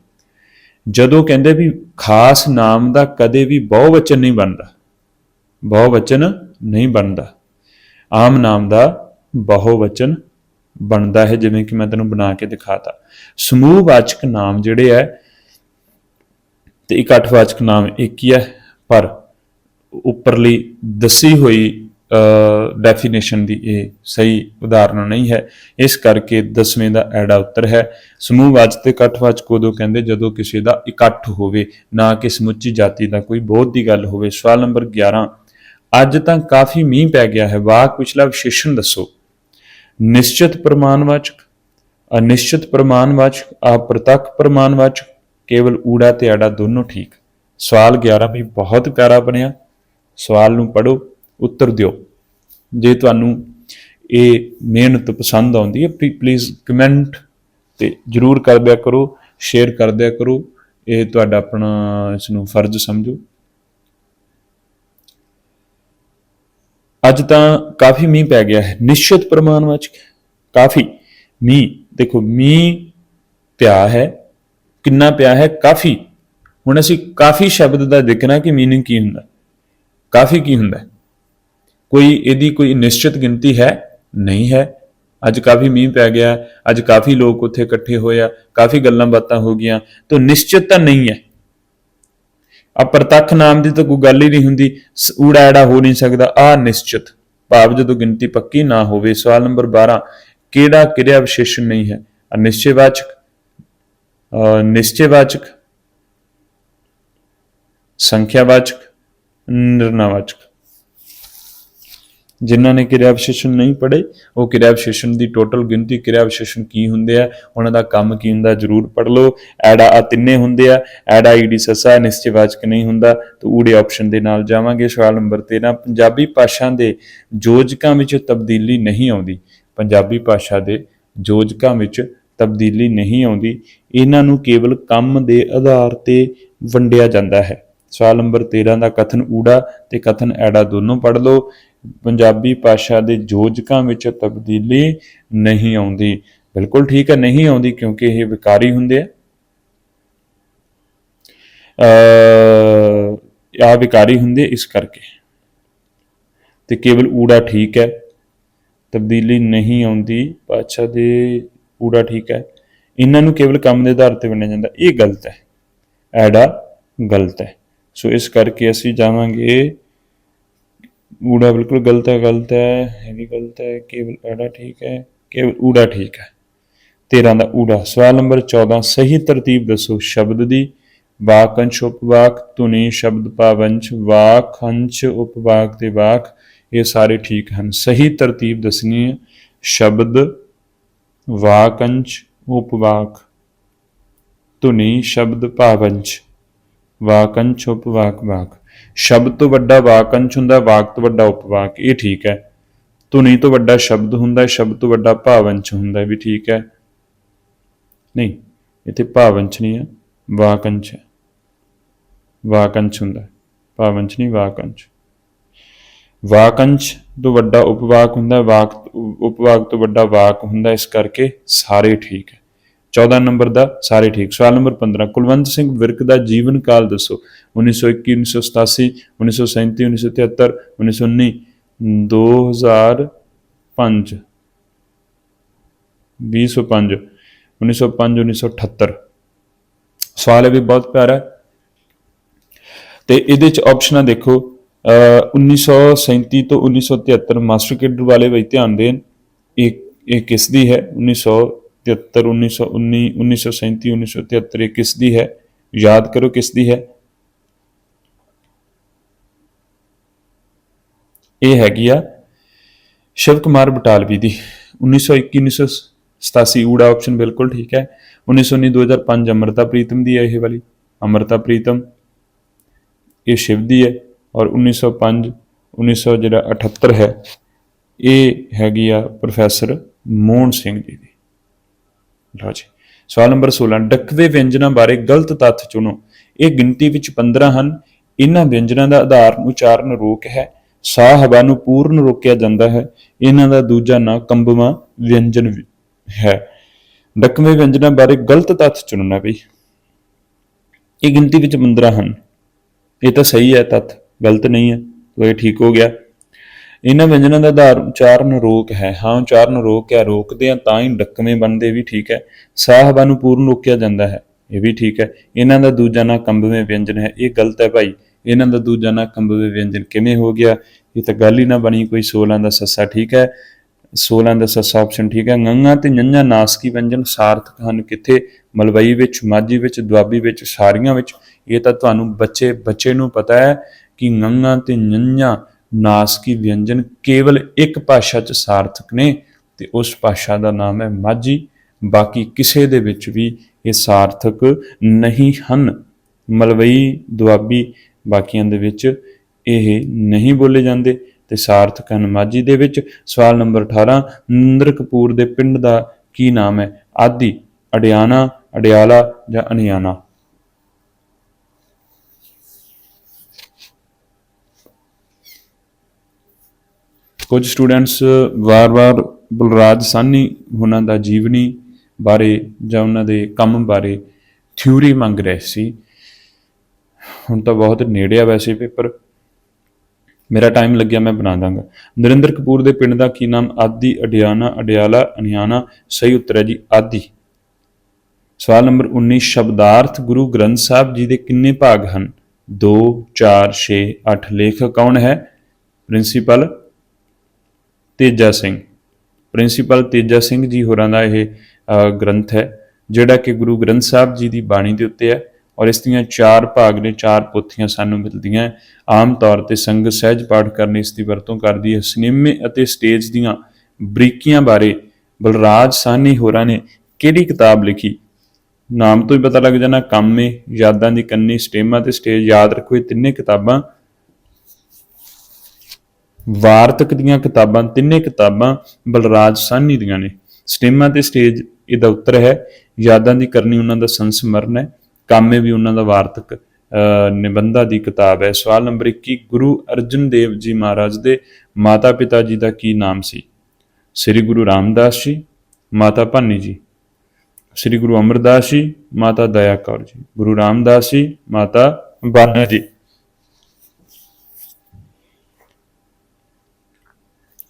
ਜਦੋਂ ਕਹਿੰਦੇ ਵੀ ਖਾਸ ਨਾਮ ਦਾ ਕਦੇ ਵੀ ਬਹੁਵਚਨ ਨਹੀਂ ਬਣਦਾ, ਬਹੁਵਚਨ ਨਹੀਂ ਬਣਦਾ, ਆਮ ਨਾਮ ਦਾ ਬਹੁਵਚਨ ਬਣਦਾ ਹੈ, ਜਿਵੇਂ ਕਿ ਮੈਂ ਤੈਨੂੰ ਬਣਾ ਕੇ ਦਿਖਾਤਾ। ਸਮੂਹਵਾਚਕ ਨਾਮ ਜਿਹੜੇ ਹੈ, ਤੇ ਇਕੱਠਵਾਚਕ ਨਾਮ ਇੱਕ ਹੀ ਹੈ, ਪਰ ਉੱਪਰਲੀ ਦੱਸੀ ਹੋਈ ਡੈਫੀਨੇਸ਼ਨ ਦੀ ਇਹ ਸਹੀ ਉਦਾਹਰਨ ਨਹੀਂ ਹੈ। ਇਸ ਕਰਕੇ ਦਸਵੇਂ ਦਾ ਐੜਾ ਉੱਤਰ ਹੈ। ਸਮੂਹਵਾਚਕ ਤੇ ਇਕੱਠਵਾਚਕ ਉਦੋਂ ਕਹਿੰਦੇ ਜਦੋਂ ਕਿਸੇ ਦਾ ਇਕੱਠ ਹੋਵੇ, ਨਾ ਕਿ ਸਮੁੱਚੀ ਜਾਤੀ ਦਾ ਕੋਈ ਬੋਧ ਦੀ ਗੱਲ ਹੋਵੇ। ਸਵਾਲ ਨੰਬਰ 11 ਅੱਜ ਤਾਂ ਕਾਫੀ ਮੀਂਹ ਪੈ ਗਿਆ ਹੈ। ਵਾਕ ਪਿਛਲਾ ਵਿਸ਼ੇਸ਼ਣ ਦੱਸੋ। ਨਿਸ਼ਚਿਤ ਪ੍ਰਮਾਣਵਾਚਕ, ਅਨਿਸ਼ਚਿਤ ਪ੍ਰਮਾਣਵਾਚਕ, ਅਪ੍ਰਤੱਖ ਪ੍ਰਮਾਣਵਾਚਕ, ਕੇਵਲ ਊੜਾ ਤੇ ਆੜਾ ਦੋਨੋਂ ਠੀਕ। ਸਵਾਲ 11 ਵੀ ਬਹੁਤ ਪਿਆਰਾ ਬਣਿਆ। ਸਵਾਲ ਨੂੰ ਪੜੋ ਉੱਤਰ ਦਿਓ। ਜੇ ਤੁਹਾਨੂੰ ਇਹ ਮਿਹਨਤ ਪਸੰਦ ਆਉਂਦੀ ਹੈ ਪਲੀਜ਼ ਕਮੈਂਟ ਤੇ ਜਰੂਰ ਕਰ ਦਿਆ ਕਰੋ ਸ਼ੇਅਰ ਕਰ ਦਿਆ ਕਰੋ। ਇਹ ਤੁਹਾਡਾ ਆਪਣਾ, ਇਸ ਨੂੰ ਫਰਜ਼ ਸਮਝੋ। ਅੱਜ ਤਾਂ ਕਾਫੀ ਮੀਂਹ ਪੈ ਗਿਆ ਹੈ। ਨਿਸ਼ਚਿਤ ਪ੍ਰਮਾਣ ਵਿੱਚ ਕਾਫੀ ਮੀਂਹ, ਦੇਖੋ ਮੀਂਹ ਪਿਆ ਹੈ, ਕਿੰਨਾ ਪਿਆ ਹੈ, ਕਾਫੀ। ਹੁਣ ਅਸੀਂ ਕਾਫੀ ਸ਼ਬਦ ਦਾ ਦੇਖਣਾ ਕਿ ਮੀਨਿੰਗ ਕੀ ਹੁੰਦਾ। ਕਾਫੀ ਕੀ ਹੁੰਦਾ? ਕੋਈ ਇਹਦੀ ਕੋਈ ਨਿਸ਼ਚਿਤ ਗਿਣਤੀ ਹੈ? ਨਹੀਂ ਹੈ। ਅੱਜ ਕਾਫੀ ਮੀਂਹ ਪੈ ਗਿਆ, ਅੱਜ ਕਾਫੀ ਲੋਕ ਉੱਥੇ ਇਕੱਠੇ ਹੋਏ ਆ, ਕਾਫੀ ਗੱਲਾਂ ਬਾਤਾਂ ਹੋ ਗਈਆਂ, ਤਾਂ ਨਿਸ਼ਚਿਤ ਤਾਂ ਨਹੀਂ ਹੈ। ਅਪਰਤੱਖ ਨਾਮ ਦੀ ਤਾਂ ਕੋਈ ਗੱਲ ਹੀ ਨਹੀਂ ਹੁੰਦੀ। ਸ- ਊੜਾ ਐੜਾ ਹੋ ਨਹੀਂ ਸਕਦਾ। ਆ ਨਿਸ਼ਚਿਤ। ਭਾਵ ਜਦੋਂ ਗਿਣਤੀ ਪੱਕੀ ਨਾ ਹੋਵੇ ਸਵਾਲ ਨੰਬਰ 12 ਕਿਹੜਾ ਕਿਰਿਆ ਵਿਸ਼ੇਸ਼ਣ ਨਹੀਂ ਹੈ? ਅਨਿਸ਼ਚੈਵਾਚਕ ਅ, ਨਿਸ਼ਚੈਵਾਚਕ। ਸੰਖਿਆਵਾਚਕ। ਨਿਰਣਾਵਾਚਕ। ਜਿਨ੍ਹਾਂ ਨੇ ਕਿਰਿਆ ਵਿਸ਼ੇਸ਼ਣ ਨਹੀਂ ਪੜ੍ਹੇ, ਉਹ ਕਿਰਿਆ ਵਿਸ਼ੇਸ਼ਣ ਦੀ ਟੋਟਲ ਗਿਣਤੀ ਕਿਰਿਆ ਵਿਸ਼ੇਸ਼ਣ ਕੀ ਹੁੰਦੇ ਆ, ਉਹਨਾਂ ਦਾ ਕੰਮ ਕੀ ਹੁੰਦਾ ਜਰੂਰ ਪੜ੍ਹ ਲਓ। ਐਡਾ ਆ ਤਿੰਨੇ ਹੁੰਦੇ ਆ, ਐਡਾ ਈਡੀ ਸਸਾ ਨਿਸ਼ਚੈਵਾਚਕ ਨਹੀਂ ਹੁੰਦਾ, ਤਾਂ ਊੜੇ ਆਪਸ਼ਨ ਦੇ ਨਾਲ ਜਾਵਾਂਗੇ। ਸਵਾਲ ਨੰਬਰ 13 ਪੰਜਾਬੀ ਭਾਸ਼ਾ ਦੇ ਯੋਜਕਾਂ ਵਿੱਚ ਤਬਦੀਲੀ ਨਹੀਂ ਆਉਂਦੀ। ਪੰਜਾਬੀ ਭਾਸ਼ਾ ਦੇ ਯੋਜਕਾਂ ਵਿੱਚ ਤਬਦੀਲੀ ਨਹੀਂ ਆਉਂਦੀ। ਇਹਨਾਂ ਨੂੰ ਕੇਵਲ ਕੰਮ ਦੇ ਆਧਾਰ ਤੇ ਵੰਡਿਆ ਜਾਂਦਾ ਹੈ। ਸਵਾਲ ਨੰਬਰ 13 ਦਾ ਕਥਨ ਊੜਾ ਤੇ ਕਥਨ ਐੜਾ ਦੋਨੋਂ ਪੜ੍ਹ ਲਓ। ਪੰਜਾਬੀ ਭਾਸ਼ਾ ਦੇ ਯੋਜਕਾਂ ਵਿੱਚ ਤਬਦੀਲੀ ਨਹੀਂ ਆਉਂਦੀ। ਬਿਲਕੁਲ ਠੀਕ ਹੈ, ਨਹੀਂ ਆਉਂਦੀ ਕਿਉਂਕਿ ਇਹ ਵਿਕਾਰੀ ਹੁੰਦੇ ਆ। ਅ ਆ ਵਿਕਾਰੀ ਹੁੰਦੇ ਇਸ ਕਰਕੇ। ਤੇ ਕੇਵਲ ਊੜਾ ਠੀਕ ਹੈ। ਤਬਦੀਲੀ ਨਹੀਂ ਆਉਂਦੀ, ਭਾਸ਼ਾ ਦੇ ਊੜਾ ਠੀਕ ਹੈ। ਇਹਨਾਂ ਨੂੰ ਕੇਵਲ ਕੰਮ ਦੇ ਆਧਾਰ ਤੇ ਵੰਡਿਆ ਜਾਂਦਾ। ਇਹ ਗਲਤ ਹੈ। ਐਡਾ ਗਲਤ ਹੈ। ਸੋ ਇਸ ਕਰਕੇ ਅਸੀਂ ਜਾਵਾਂਗੇ ਊੜਾ ਬਿਲਕੁਲ ਗਲਤ ਹੈ ਗਲਤ ਹੈ, ਇਹ ਵੀ ਗਲਤ ਹੈ, ਕੇਵਲ ਐੜਾ ਠੀਕ ਹੈ, ਕੇਵਲ ਊੜਾ ਠੀਕ ਹੈ। 13 ਦਾ ਊੜਾ। ਸਵਾਲ ਨੰਬਰ 14 ਸਹੀ ਤਰਤੀਬ ਦੱਸੋ ਸ਼ਬਦ ਦੀ। ਵਾਕ, ਅੰਸ਼, ਉਪਵਾਕ, ਧੁਨੀ, ਸ਼ਬਦ, ਪਾਵੰਸ਼, ਵਾਕ, ਅੰਸ਼, ਉਪਵਾਕ ਤੇ ਵਾਕ, ਇਹ ਸਾਰੇ ਠੀਕ ਹਨ। ਸਹੀ ਤਰਤੀਬ ਦੱਸਣੀ ਹੈ, ਸ਼ਬਦ, ਵਾਕ, ਅੰਸ਼, ਉਪਵਾਕ, ਧੁਨੀ, ਸ਼ਬਦ, ਪਾਵੰਸ਼, ਵਾਕ, ਅੰਸ਼, ਉਪਵਾਕ, ਵਾਕ। ਸ਼ਬਦ ਤੋਂ ਵੱਡਾ ਵਾਕ, ਅੰਸ਼ ਹੁੰਦਾ, ਵਾਕ ਤੋਂ ਵੱਡਾ ਉਪਵਾਕ, ਇਹ ਠੀਕ ਹੈ। ਧੁਨੀ ਤੋਂ ਵੱਡਾ ਸ਼ਬਦ ਹੁੰਦਾ, ਸ਼ਬਦ ਤੋਂ ਵੱਡਾ ਭਾਵੰਸ਼ ਹੁੰਦਾ ਵੀ ਠੀਕ ਹੈ। ਨਹੀਂ, ਇੱਥੇ ਭਾਵੰਸ਼ ਨਹੀਂ ਹੈ ਵਾਕੰਸ਼ ਹੈ। ਵਾਕੰਸ਼ ਹੁੰਦਾ ਹੈ ਭਾਵੰਸ਼ ਨਹੀਂ ਵਾਕੰਸ਼ ਵਾਕੰਸ਼ ਤੋਂ ਵੱਡਾ ਉਪਵਾਕ ਹੁੰਦਾ, ਵਾਕ, ਉਪਵਾਕ ਤੋਂ ਵੱਡਾ ਵਾਕ ਹੁੰਦਾ, ਇਸ ਕਰਕੇ ਸਾਰੇ ਠੀਕ ਹੈ। 14 ਨੰਬਰ ਦਾ ਸਾਰੇ ਠੀਕ ਸਵਾਲ ਨੰਬਰ 15 ਕੁਲਵੰਤ ਸਿੰਘ ਵਿਰਕ ਦਾ ਜੀਵਨ ਕਾਲ ਦੱਸੋ 1921 1987 1937 1973 1919 2005 2005 1905 1978 ਸਵਾਲ ਇਹ ਵੀ ਬਹੁਤ ਪਿਆਰਾ ਹੈ ਤੇ ਇਹਦੇ ਚ ਆਪਸ਼ਨਾਂ ਦੇਖੋ ਅਹ 1937 ਤੋਂ 1973 ਮਾਸਟਰ ਕੇਡਰ ਵਾਲੇ ਵਿੱਚ ਧਿਆਨ ਦੇਣ ਇਹ ਇਹ ਕਿਸ ਦੀ ਹੈ 1973 1919 1937 1973 ਇਹ ਕਿਸ ਦੀ ਹੈ? ਯਾਦ ਕਰੋ ਕਿਸ ਦੀ ਹੈ? ਇਹ ਹੈਗੀ ਆ ਸ਼ਿਵ ਕੁਮਾਰ ਬਟਾਲਵੀ ਦੀ। 1921 1987 ਊੜਾ ਆਪਸ਼ਨ ਬਿਲਕੁਲ ਠੀਕ ਹੈ। 1919 2005 ਅਮਰਤਾ ਪ੍ਰੀਤਮ ਦੀ ਹੈ ਇਹ ਵਾਲੀ। ਅਮਰਤਾ ਪ੍ਰੀਤਮ, ਇਹ ਸ਼ਿਵ ਦੀ ਹੈ ਔਰ 1905 1900 ਜਿਹੜਾ 78 ਹੈ, ਇਹ ਹੈਗੀ ਆ ਪ੍ਰੋਫੈਸਰ ਮੋਹਨ ਸਿੰਘ ਜੀ ਦੀ। ਲਓ ਜੀ। ਸਵਾਲ ਨੰਬਰ 16 ਡਕਵੇ ਵਿਅੰਜਨਾਂ ਬਾਰੇ ਗਲਤ ਤੱਥ ਚੁਣੋ। ਇਹ ਗਿਣਤੀ ਵਿੱਚ 15 ਹਨ। ਇਹਨਾਂ ਵਿਅੰਜਨਾਂ ਦਾ ਆਧਾਰ ਉਚਾਰਨ ਰੋਕ ਹੈ। ਸਾਹ ਹਵਾ ਨੂੰ ਪੂਰਨ ਰੋਕਿਆ ਜਾਂਦਾ ਹੈ। ਇਹਨਾਂ ਦਾ ਦੂਜਾ ਨਾਂ ਕੰਬਵਾ ਵਿਅੰਜਨ ਹੈ। ਡਕਵੇਂ ਵਿਅੰਜਨਾਂ ਬਾਰੇ ਗਲਤ ਤੱਥ ਚੁਣਨਾ ਬਈ। ਇਹ ਗਿਣਤੀ ਵਿੱਚ 15 ਹਨ। ਇਹ ਤਾਂ ਸਹੀ ਹੈ ਤੱਥ। ਗਲਤ ਨਹੀਂ ਹੈ। ਤੋ ਇਹ ਠੀਕ ਹੋ ਗਿਆ। ਇਹਨਾਂ ਵਿਅੰਜਨਾਂ ਦਾ ਆਧਾਰ ਉਚਾਰਨ ਰੋਕ ਹੈ। ਹਾਂ ਉਚਾਰਨ ਰੋਕ ਹੈ। ਰੋਕਦੇ ਆ ਤਾਂ ਹੀ ਡੱਕਵੇਂ ਬਣਦੇ ਵੀ ਠੀਕ ਹੈ। ਸਾਹ ਹਵਾ ਨੂੰ ਪੂਰਨ ਰੋਕਿਆ ਜਾਂਦਾ ਹੈ। ਇਹ ਵੀ ਠੀਕ ਹੈ। ਇਹਨਾਂ ਦਾ ਦੂਜਾ ਨਾਂ ਕੰਬਵੇਂ ਵਿਅੰਜਨ ਹੈ। ਇਹ ਗਲਤ ਹੈ ਭਾਈ। ਇਹਨਾਂ ਦਾ ਦੂਜਾ ਨਾਂ ਕੰਬਵੇਂ ਵਿਅੰਜਨ ਕਿਵੇਂ ਹੋ ਗਿਆ? ਇਹ ਤਾਂ ਗੱਲ ਹੀ ਨਾ ਬਣੀ ਕੋਈ 16 ਦਾ ਸੱਸਾ ਠੀਕ ਹੈ। 16 ਦਾ ਸੱਸਾ ਆਪਸ਼ਨ ਠੀਕ ਹੈ। ਗੰਗਾ ਤੇ ਨੰਨਾ ਨਾਸਕੀ ਵਿਅੰਜਨ ਸਾਰਥਕ ਹਨ ਕਿੱਥੇ? ਮਲਵਈ ਵਿੱਚ, ਮਾਝੀ ਵਿੱਚ, ਦੁਆਬੀ ਵਿੱਚ, ਸਾਰੀਆਂ ਵਿੱਚ। ਇਹ ਤਾਂ ਤੁਹਾਨੂੰ ਬੱਚੇ ਬੱਚੇ ਨੂੰ ਪਤਾ ਹੈ ਕਿ ਗੰਗਾ ਤੇ ਨੰਨਾ ਨਾਸਕੀ ਵਿਅੰਜਨ ਕੇਵਲ ਇੱਕ ਭਾਸ਼ਾ 'ਚ ਸਾਰਥਕ ਨੇ ਤੇ ਉਸ ਭਾਸ਼ਾ ਦਾ ਨਾਮ ਹੈ ਮਾਝੀ। ਬਾਕੀ ਕਿਸੇ ਦੇ ਵਿੱਚ ਵੀ ਇਹ ਸਾਰਥਕ ਨਹੀਂ ਹਨ। ਮਲਵਈ, ਦੁਆਬੀ ਬਾਕੀਆਂ ਦੇ ਵਿੱਚ ਇਹ ਨਹੀਂ ਬੋਲੇ ਜਾਂਦੇ ਤੇ ਸਾਰਥਕ ਹਨ ਮਾਝੀ ਦੇ ਵਿੱਚ। ਸਵਾਲ ਨੰਬਰ 18 ਨਰਿੰਦਰ ਕਪੂਰ ਦੇ ਪਿੰਡ ਦਾ ਕੀ ਨਾਮ ਹੈ? ਆਦੀ, ਅਡਿਆਣਾ, ਅਡਿਆਲਾ ਜਾਂ ਅਨਿਆਣਾ ਕੁਝ ਸਟੂਡੈਂਟਸ ਵਾਰ-ਵਾਰ ਬਲਰਾਜ ਸਾਨੀ ਉਹਨਾਂ ਦਾ ਜੀਵਨੀ ਬਾਰੇ ਜਾਂ ਉਹਨਾਂ ਦੇ ਕੰਮ ਬਾਰੇ ਥਿਊਰੀ ਮੰਗ ਰਹੇ ਸੀ। ਹੁਣ ਤਾਂ ਬਹੁਤ ਨੇੜਿਆ ਵੈਸੇ ਪੇਪਰ। ਮੇਰਾ ਟਾਈਮ ਲੱਗਿਆ, ਮੈਂ ਬਣਾ ਦਾਂਗਾ। ਨਰਿੰਦਰ ਕਪੂਰ ਦੇ ਪਿੰਡ ਦਾ ਕੀ ਨਾਮ? ਆਦੀ ਅਡਿਆਣਾ ਅਡਿਆਲਾ ਅਨਿਆਣਾ ਸਹੀ ਉੱਤਰ ਹੈ ਜੀ, ਆਦੀ। ਸਵਾਲ ਨੰਬਰ 19 ਸ਼ਬਦਾਰਥ ਗੁਰੂ ਗ੍ਰੰਥ ਸਾਹਿਬ ਜੀ ਦੇ ਕਿੰਨੇ ਭਾਗ ਹਨ? 2 4 6 8 ਲੇਖਕ ਕੌਣ ਹੈ? ਪ੍ਰਿੰਸੀਪਲ ਤੇਜਾ ਸਿੰਘ। ਪ੍ਰਿੰਸੀਪਲ ਤੇਜਾ ਸਿੰਘ ਜੀ ਹੋਰਾਂ ਦਾ ਇਹ ਗ੍ਰੰਥ ਹੈ, ਜਿਹੜਾ ਕਿ ਗੁਰੂ ਗ੍ਰੰਥ ਸਾਹਿਬ ਜੀ ਦੀ ਬਾਣੀ ਦੇ ਉੱਤੇ ਹੈ ਔਰ ਇਸ ਦੀਆਂ ਚਾਰ ਭਾਗ ਨੇ ਚਾਰ ਪੋਥੀਆਂ ਸਾਨੂੰ ਮਿਲਦੀਆਂ ਹੈ। ਆਮ ਤੌਰ ਤੇ ਸੰਗਤ ਸਹਿਜ ਪਾਠ ਕਰਨ ਇਸ ਦੀ ਵਰਤੋਂ ਕਰਦੀ ਹੈ। ਸਿਨੇਮੇ ਅਤੇ ਸਟੇਜ ਦੀਆਂ ਬਰੀਕੀਆਂ ਬਾਰੇ ਬਲਰਾਜ ਸਾਹਨੀ ਹੋਰਾਂ ਨੇ ਕਿਹੜੀ ਕਿਤਾਬ ਲਿਖੀ? ਨਾਮ ਤੋਂ ਹੀ ਪਤਾ ਲੱਗ ਜਾਣਾ, ਕੰਮੇ ਯਾਦਾਂ ਦੀ ਕੰਨੀ, ਸਟੇਮਾ ਤੇ ਸਟੇਜ, ਯਾਦ ਰੱਖੋ, ਇਹ ਤਿੰਨੇ ਕਿਤਾਬਾਂ ਵਾਰਤਕ ਦੀਆਂ ਕਿਤਾਬਾਂ ਤਿੰਨੇ ਕਿਤਾਬਾਂ ਬਲਰਾਜ ਸਾਹਨੀ ਦੀਆਂ ਨੇ। ਸਟੇਮਾ ਤੇ ਸਟੇਜ ਇਹਦਾ ਉੱਤਰ ਹੈ। ਯਾਦਾਂ ਦੀ ਕਰਨੀ ਉਹਨਾਂ ਦਾ ਸੰਸਮਰਨ ਹੈ। ਕਾਮੇ ਵੀ ਉਹਨਾਂ ਦਾ ਵਾਰਤਕ ਅਹ, ਨਿਬੰਧਾਂ ਦੀ ਕਿਤਾਬ ਹੈ। ਸਵਾਲ ਨੰਬਰ 21 ਗੁਰੂ ਅਰਜਨ ਦੇਵ ਜੀ ਮਹਾਰਾਜ ਦੇ ਮਾਤਾ ਪਿਤਾ ਜੀ ਦਾ ਕੀ ਨਾਮ ਸੀ? ਸ੍ਰੀ ਗੁਰੂ ਰਾਮਦਾਸ ਜੀ ਮਾਤਾ ਭਾਨੀ ਜੀ। ਸ੍ਰੀ ਗੁਰੂ ਅਮਰਦਾਸ ਜੀ ਮਾਤਾ ਦਇਆ ਕੌਰ ਜੀ। ਗੁਰੂ ਰਾਮਦਾਸ ਜੀ ਮਾਤਾ ਬਾਨਾ ਜੀ।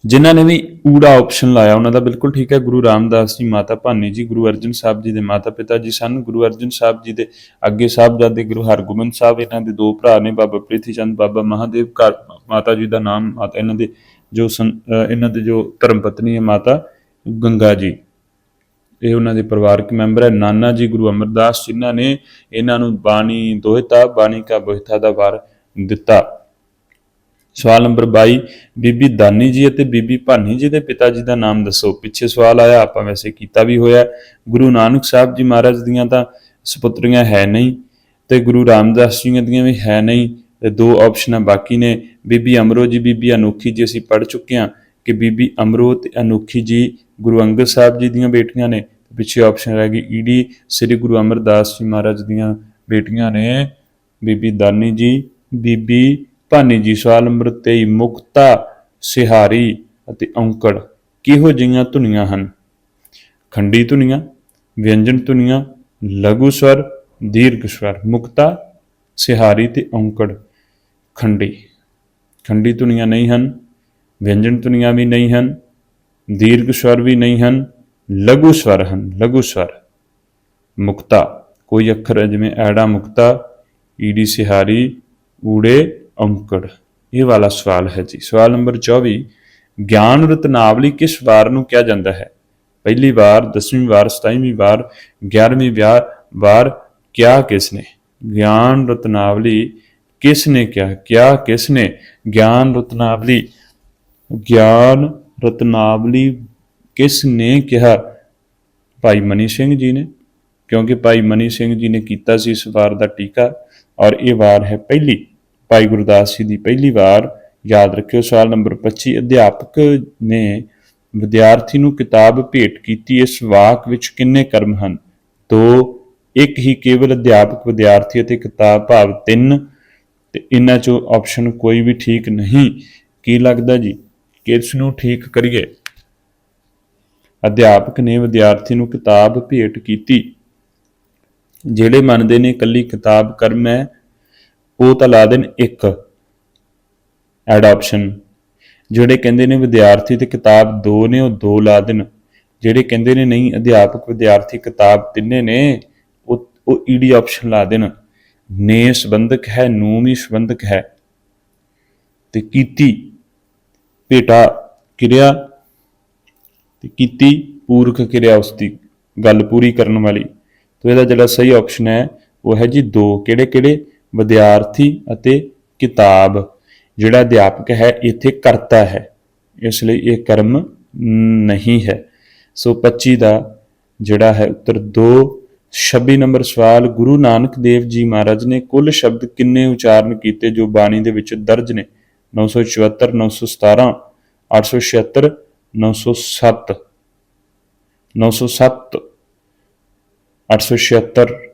ਜਿਨ੍ਹਾਂ ਨੇ ਵੀ ਊੜਾ ਆਪਸ਼ਨ ਲਾਇਆ, ਉਹਨਾਂ ਦਾ ਬਿਲਕੁਲ ਠੀਕ ਹੈ। ਗੁਰੂ ਰਾਮਦਾਸ ਜੀ, ਮਾਤਾ ਭਾਨੀ ਜੀ, ਗੁਰੂ ਅਰਜਨ ਸਾਹਿਬ ਜੀ ਦੇ ਮਾਤਾ ਪਿਤਾ ਜੀ ਸਨ। ਗੁਰੂ ਅਰਜਨ ਸਾਹਿਬ ਜੀ ਦੇ ਅੱਗੇ ਸਾਹਿਬਜ਼ਾਦੇ ਗੁਰੂ ਹਰਗੋਬਿੰਦ ਸਾਹਿਬ, ਇਹਨਾਂ ਦੇ ਦੋ ਭਰਾ ਨੇ, ਬਾਬਾ ਪ੍ਰੀਥੀ ਚੰਦ ਬਾਬਾ ਮਹਾਦੇਵ ਘਰ, ਮਾਤਾ ਜੀ ਦਾ ਨਾਮ, ਮਾਤਾ, ਇਹਨਾਂ ਦੇ ਜੋ ਸੰ- ਇਹਨਾਂ ਦੇ ਜੋ ਧਰਮ ਪਤਨੀ ਹੈ ਮਾਤਾ ਗੰਗਾ ਜੀ। ਇਹ ਉਹਨਾਂ ਦੇ ਪਰਿਵਾਰਕ ਮੈਂਬਰ ਹੈ। ਨਾਨਾ ਜੀ, ਗੁਰੂ ਅਮਰਦਾਸ ਜਿਨ੍ਹਾਂ ਨੇ ਇਹਨਾਂ ਨੂੰ ਬਾਣੀ ਦੋਹਿਤਾ, ਬਾਣੀ ਕਾ ਬੋਹਿਤਾ ਦਾ ਵਾਰ ਦਿੱਤਾ। ਸਵਾਲ ਨੰਬਰ 22 ਬੀਬੀ ਦਾਨੀ ਜੀ ਅਤੇ ਬੀਬੀ ਭਾਨੀ ਜੀ ਦੇ ਪਿਤਾ ਜੀ ਦਾ ਨਾਮ ਦੱਸੋ। ਪਿੱਛੇ ਸਵਾਲ ਆਇਆ, ਆਪਾਂ ਵੈਸੇ ਕੀਤਾ ਵੀ ਹੋਇਆ। ਗੁਰੂ ਨਾਨਕ ਸਾਹਿਬ ਜੀ ਮਹਾਰਾਜ ਦੀਆਂ ਤਾਂ ਸੁਪੁੱਤਰੀਆਂ ਹੈ ਨਹੀਂ ਤੇ ਗੁਰੂ ਰਾਮਦਾਸ ਜੀ ਦੀਆਂ ਵੀ ਹੈ ਨਹੀਂ ਤੇ ਦੋ ਆਪਸ਼ਨਾਂ ਬਾਕੀ ਨੇ। ਬੀਬੀ ਅਮਰੋ ਜੀ, ਬੀਬੀ ਅਨੋਖੀ ਜੀ, ਅਸੀਂ ਪੜ੍ਹ ਚੁੱਕੇ ਹਾਂ ਕਿ ਬੀਬੀ ਅਮਰੋ ਤੇ ਅਨੋਖੀ ਜੀ ਗੁਰੂ ਅੰਗਦ ਸਾਹਿਬ ਜੀ ਦੀਆਂ ਬੇਟੀਆਂ ਨੇ। ਪਿੱਛੇ ਆਪਸ਼ਨ ਰਹਿ ਗਈ ਈਡੀ, ਸ੍ਰੀ ਗੁਰੂ ਅਮਰਦਾਸ ਜੀ ਮਹਾਰਾਜ ਦੀਆਂ ਬੇਟੀਆਂ ਨੇ। ਬੀਬੀ ਦਾਨੀ ਜੀ, ਬੀਬੀ ਭਾਨੀ ਜੀ ਸਵਾਲ ਨੰਬਰ 23 ਮੁਕਤਾ, ਸਿਹਾਰੀ ਅਤੇ ਔਂਕੜ ਕਿਹੋ ਜਿਹੀਆਂ ਧੁਨੀਆਂ ਹਨ? ਖੰਡੀ ਧੁਨੀਆਂ, ਵਿਅੰਜਨ ਧੁਨੀਆਂ, ਲਘੂ ਸਵਰ, ਦੀਰਘ ਸਵਰ, ਮੁਕਤਾ, ਸਿਹਾਰੀ ਤੇ ਔਂਕੜ। ਖੰਡੀ। ਖੰਡੀ ਧੁਨੀਆਂ ਨਹੀਂ ਹਨ, ਵਿਅੰਜਨ ਧੁਨੀਆਂ ਵੀ ਨਹੀਂ ਹਨ, ਦੀਰਘ ਸਵਰ ਵੀ ਨਹੀਂ ਹਨ, ਲਘੂ ਸਵਰ ਹਨ, ਲਘੂ ਸਵਰ। ਮੁਕਤਾ। ਕੋਈ ਅੱਖਰ ਹੈ ਜਿਵੇਂ ਐੜਾ ਮੁਕਤਾ, ਈੜੀ ਸਿਹਾਰੀ, ਊੜੇ ਔਂਕੜ ਇਹ ਵਾਲਾ ਸਵਾਲ ਹੈ ਜੀ। ਸਵਾਲ ਨੰਬਰ 24 ਗਿਆਨ ਰਤਨਾਵਲੀ ਕਿਸ ਵਾਰ ਨੂੰ ਕਿਹਾ ਜਾਂਦਾ ਹੈ? ਪਹਿਲੀ ਵਾਰ, ਦਸਵੀਂ ਵਾਰ 27ਵੀਂ ਵਾਰ 11ਵੀਂ ਵਾਰ ਵਾਰ ਕਿਆ ਕਿਸ ਨੇ? ਗਿਆਨ ਰਤਨਾਵਲੀ ਕਿਸ ਨੇ ਕਿਹਾ? ਕਿਆ ਕਿਸ ਨੇ? ਗਿਆਨ ਰਤਨਾਵਲੀ ਗਿਆਨ ਰਤਨਾਵਲੀ ਕਿਸ ਨੇ ਕਿਹਾ? ਭਾਈ ਮਨੀ ਸਿੰਘ ਜੀ ਨੇ। ਕਿਉਂਕਿ ਭਾਈ ਮਨੀ ਸਿੰਘ ਜੀ ਨੇ ਕੀਤਾ ਸੀ ਇਸ ਵਾਰ ਦਾ ਟੀਕਾ ਔਰ ਇਹ ਵਾਰ ਹੈ ਪਹਿਲੀ। ਭਾਈ ਗੁਰਦਾਸ ਜੀ ਦੀ ਪਹਿਲੀ ਵਾਰ ਯਾਦ ਰੱਖਿਓ, ਸਵਾਲ ਨੰਬਰ 25 ਅਧਿਆਪਕ ਨੇ ਵਿਦਿਆਰਥੀ ਨੂੰ ਕਿਤਾਬ ਭੇਟ ਕੀਤੀ, ਇਸ ਵਾਕ ਵਿੱਚ ਕਿੰਨੇ ਕਰਮ ਹਨ? ਦੋ, ਇੱਕ ਹੀ ਕੇਵਲ ਅਧਿਆਪਕ, ਵਿਦਿਆਰਥੀ ਅਤੇ ਕਿਤਾਬ ਭਾਵ ਤਿੰਨ, ਤੇ ਇਹਨਾਂ ਚੋਂ ਆਪਸ਼ਨ ਕੋਈ ਵੀ ਠੀਕ ਨਹੀਂ। ਕੀ ਲੱਗਦਾ ਜੀ? ਕਿਸ ਨੂੰ ਠੀਕ ਕਰੀਏ? ਅਧਿਆਪਕ ਨੇ ਵਿਦਿਆਰਥੀ ਨੂੰ ਕਿਤਾਬ ਭੇਟ ਕੀਤੀ। ਜਿਹੜੇ ਮੰਨਦੇ ਨੇ ਇਕੱਲੀ ਕਿਤਾਬ ਕਰਮ ਹੈ ਉਹ ਤਾਂ ਲਾ ਦੇਣ ਇੱਕ ਐਡ ਆਪਸ਼ਨ ਜਿਹੜੇ ਕਹਿੰਦੇ ਨੇ ਵਿਦਿਆਰਥੀ ਤੇ ਕਿਤਾਬ ਦੋ ਨੇ, ਉਹ ਦੋ ਲਾ ਦੇਣ। ਜਿਹੜੇ ਕਹਿੰਦੇ ਨੇ ਨਹੀਂ, ਅਧਿਆਪਕ ਵਿਦਿਆਰਥੀ ਕਿਤਾਬ ਤਿੰਨੇ ਨੇ, ਉਹ ਉਹ ਈਡੀ ਆਪਸ਼ਨ ਲਾ ਦੇਣ। ਨੇ ਸੰਬੰਧਕ ਹੈ ਨੂੰ ਵੀ ਸੰਬੰਧਕ ਹੈ। ਤੇ ਕੀਤੀ, ਭੇਟਾ ਕਿਰਿਆ, ਤੇ ਕੀਤੀ ਪੂਰਕ ਕਿਰਿਆ ਉਸ ਦੀ ਗੱਲ ਪੂਰੀ ਕਰਨ ਵਾਲੀ। ਤੋ ਇਹਦਾ ਜਿਹੜਾ ਸਹੀ ਆਪਸ਼ਨ ਹੈ, ਉਹ ਹੈ ਜੀ ਦੋ। ਕਿਹੜੇ ਕਿਹੜੇ ਵਿਦਿਆਰਥੀ ਅਤੇ ਕਿਤਾਬ, ਜਿਹੜਾ ਅਧਿਆਪਕ ਹੈ, ਇੱਥੇ ਕਰਤਾ ਹੈ। ਇਸ ਲਈ ਇਹ ਕਰਮ ਨਹੀਂ ਹੈ। ਸੋ 25 ਦਾ ਜਿਹੜਾ ਹੈ ਉੱਤਰ 2 26 ਨੰਬਰ ਸਵਾਲ, ਗੁਰੂ ਨਾਨਕ ਦੇਵ ਜੀ ਮਹਾਰਾਜ ਨੇ ਕੁੱਲ ਸ਼ਬਦ ਕਿੰਨੇ ਉਚਾਰਨ ਕੀਤੇ ਜੋ ਬਾਣੀ ਦੇ ਵਿੱਚ ਦਰਜ ਨੇ? 974 917 876 907 907 876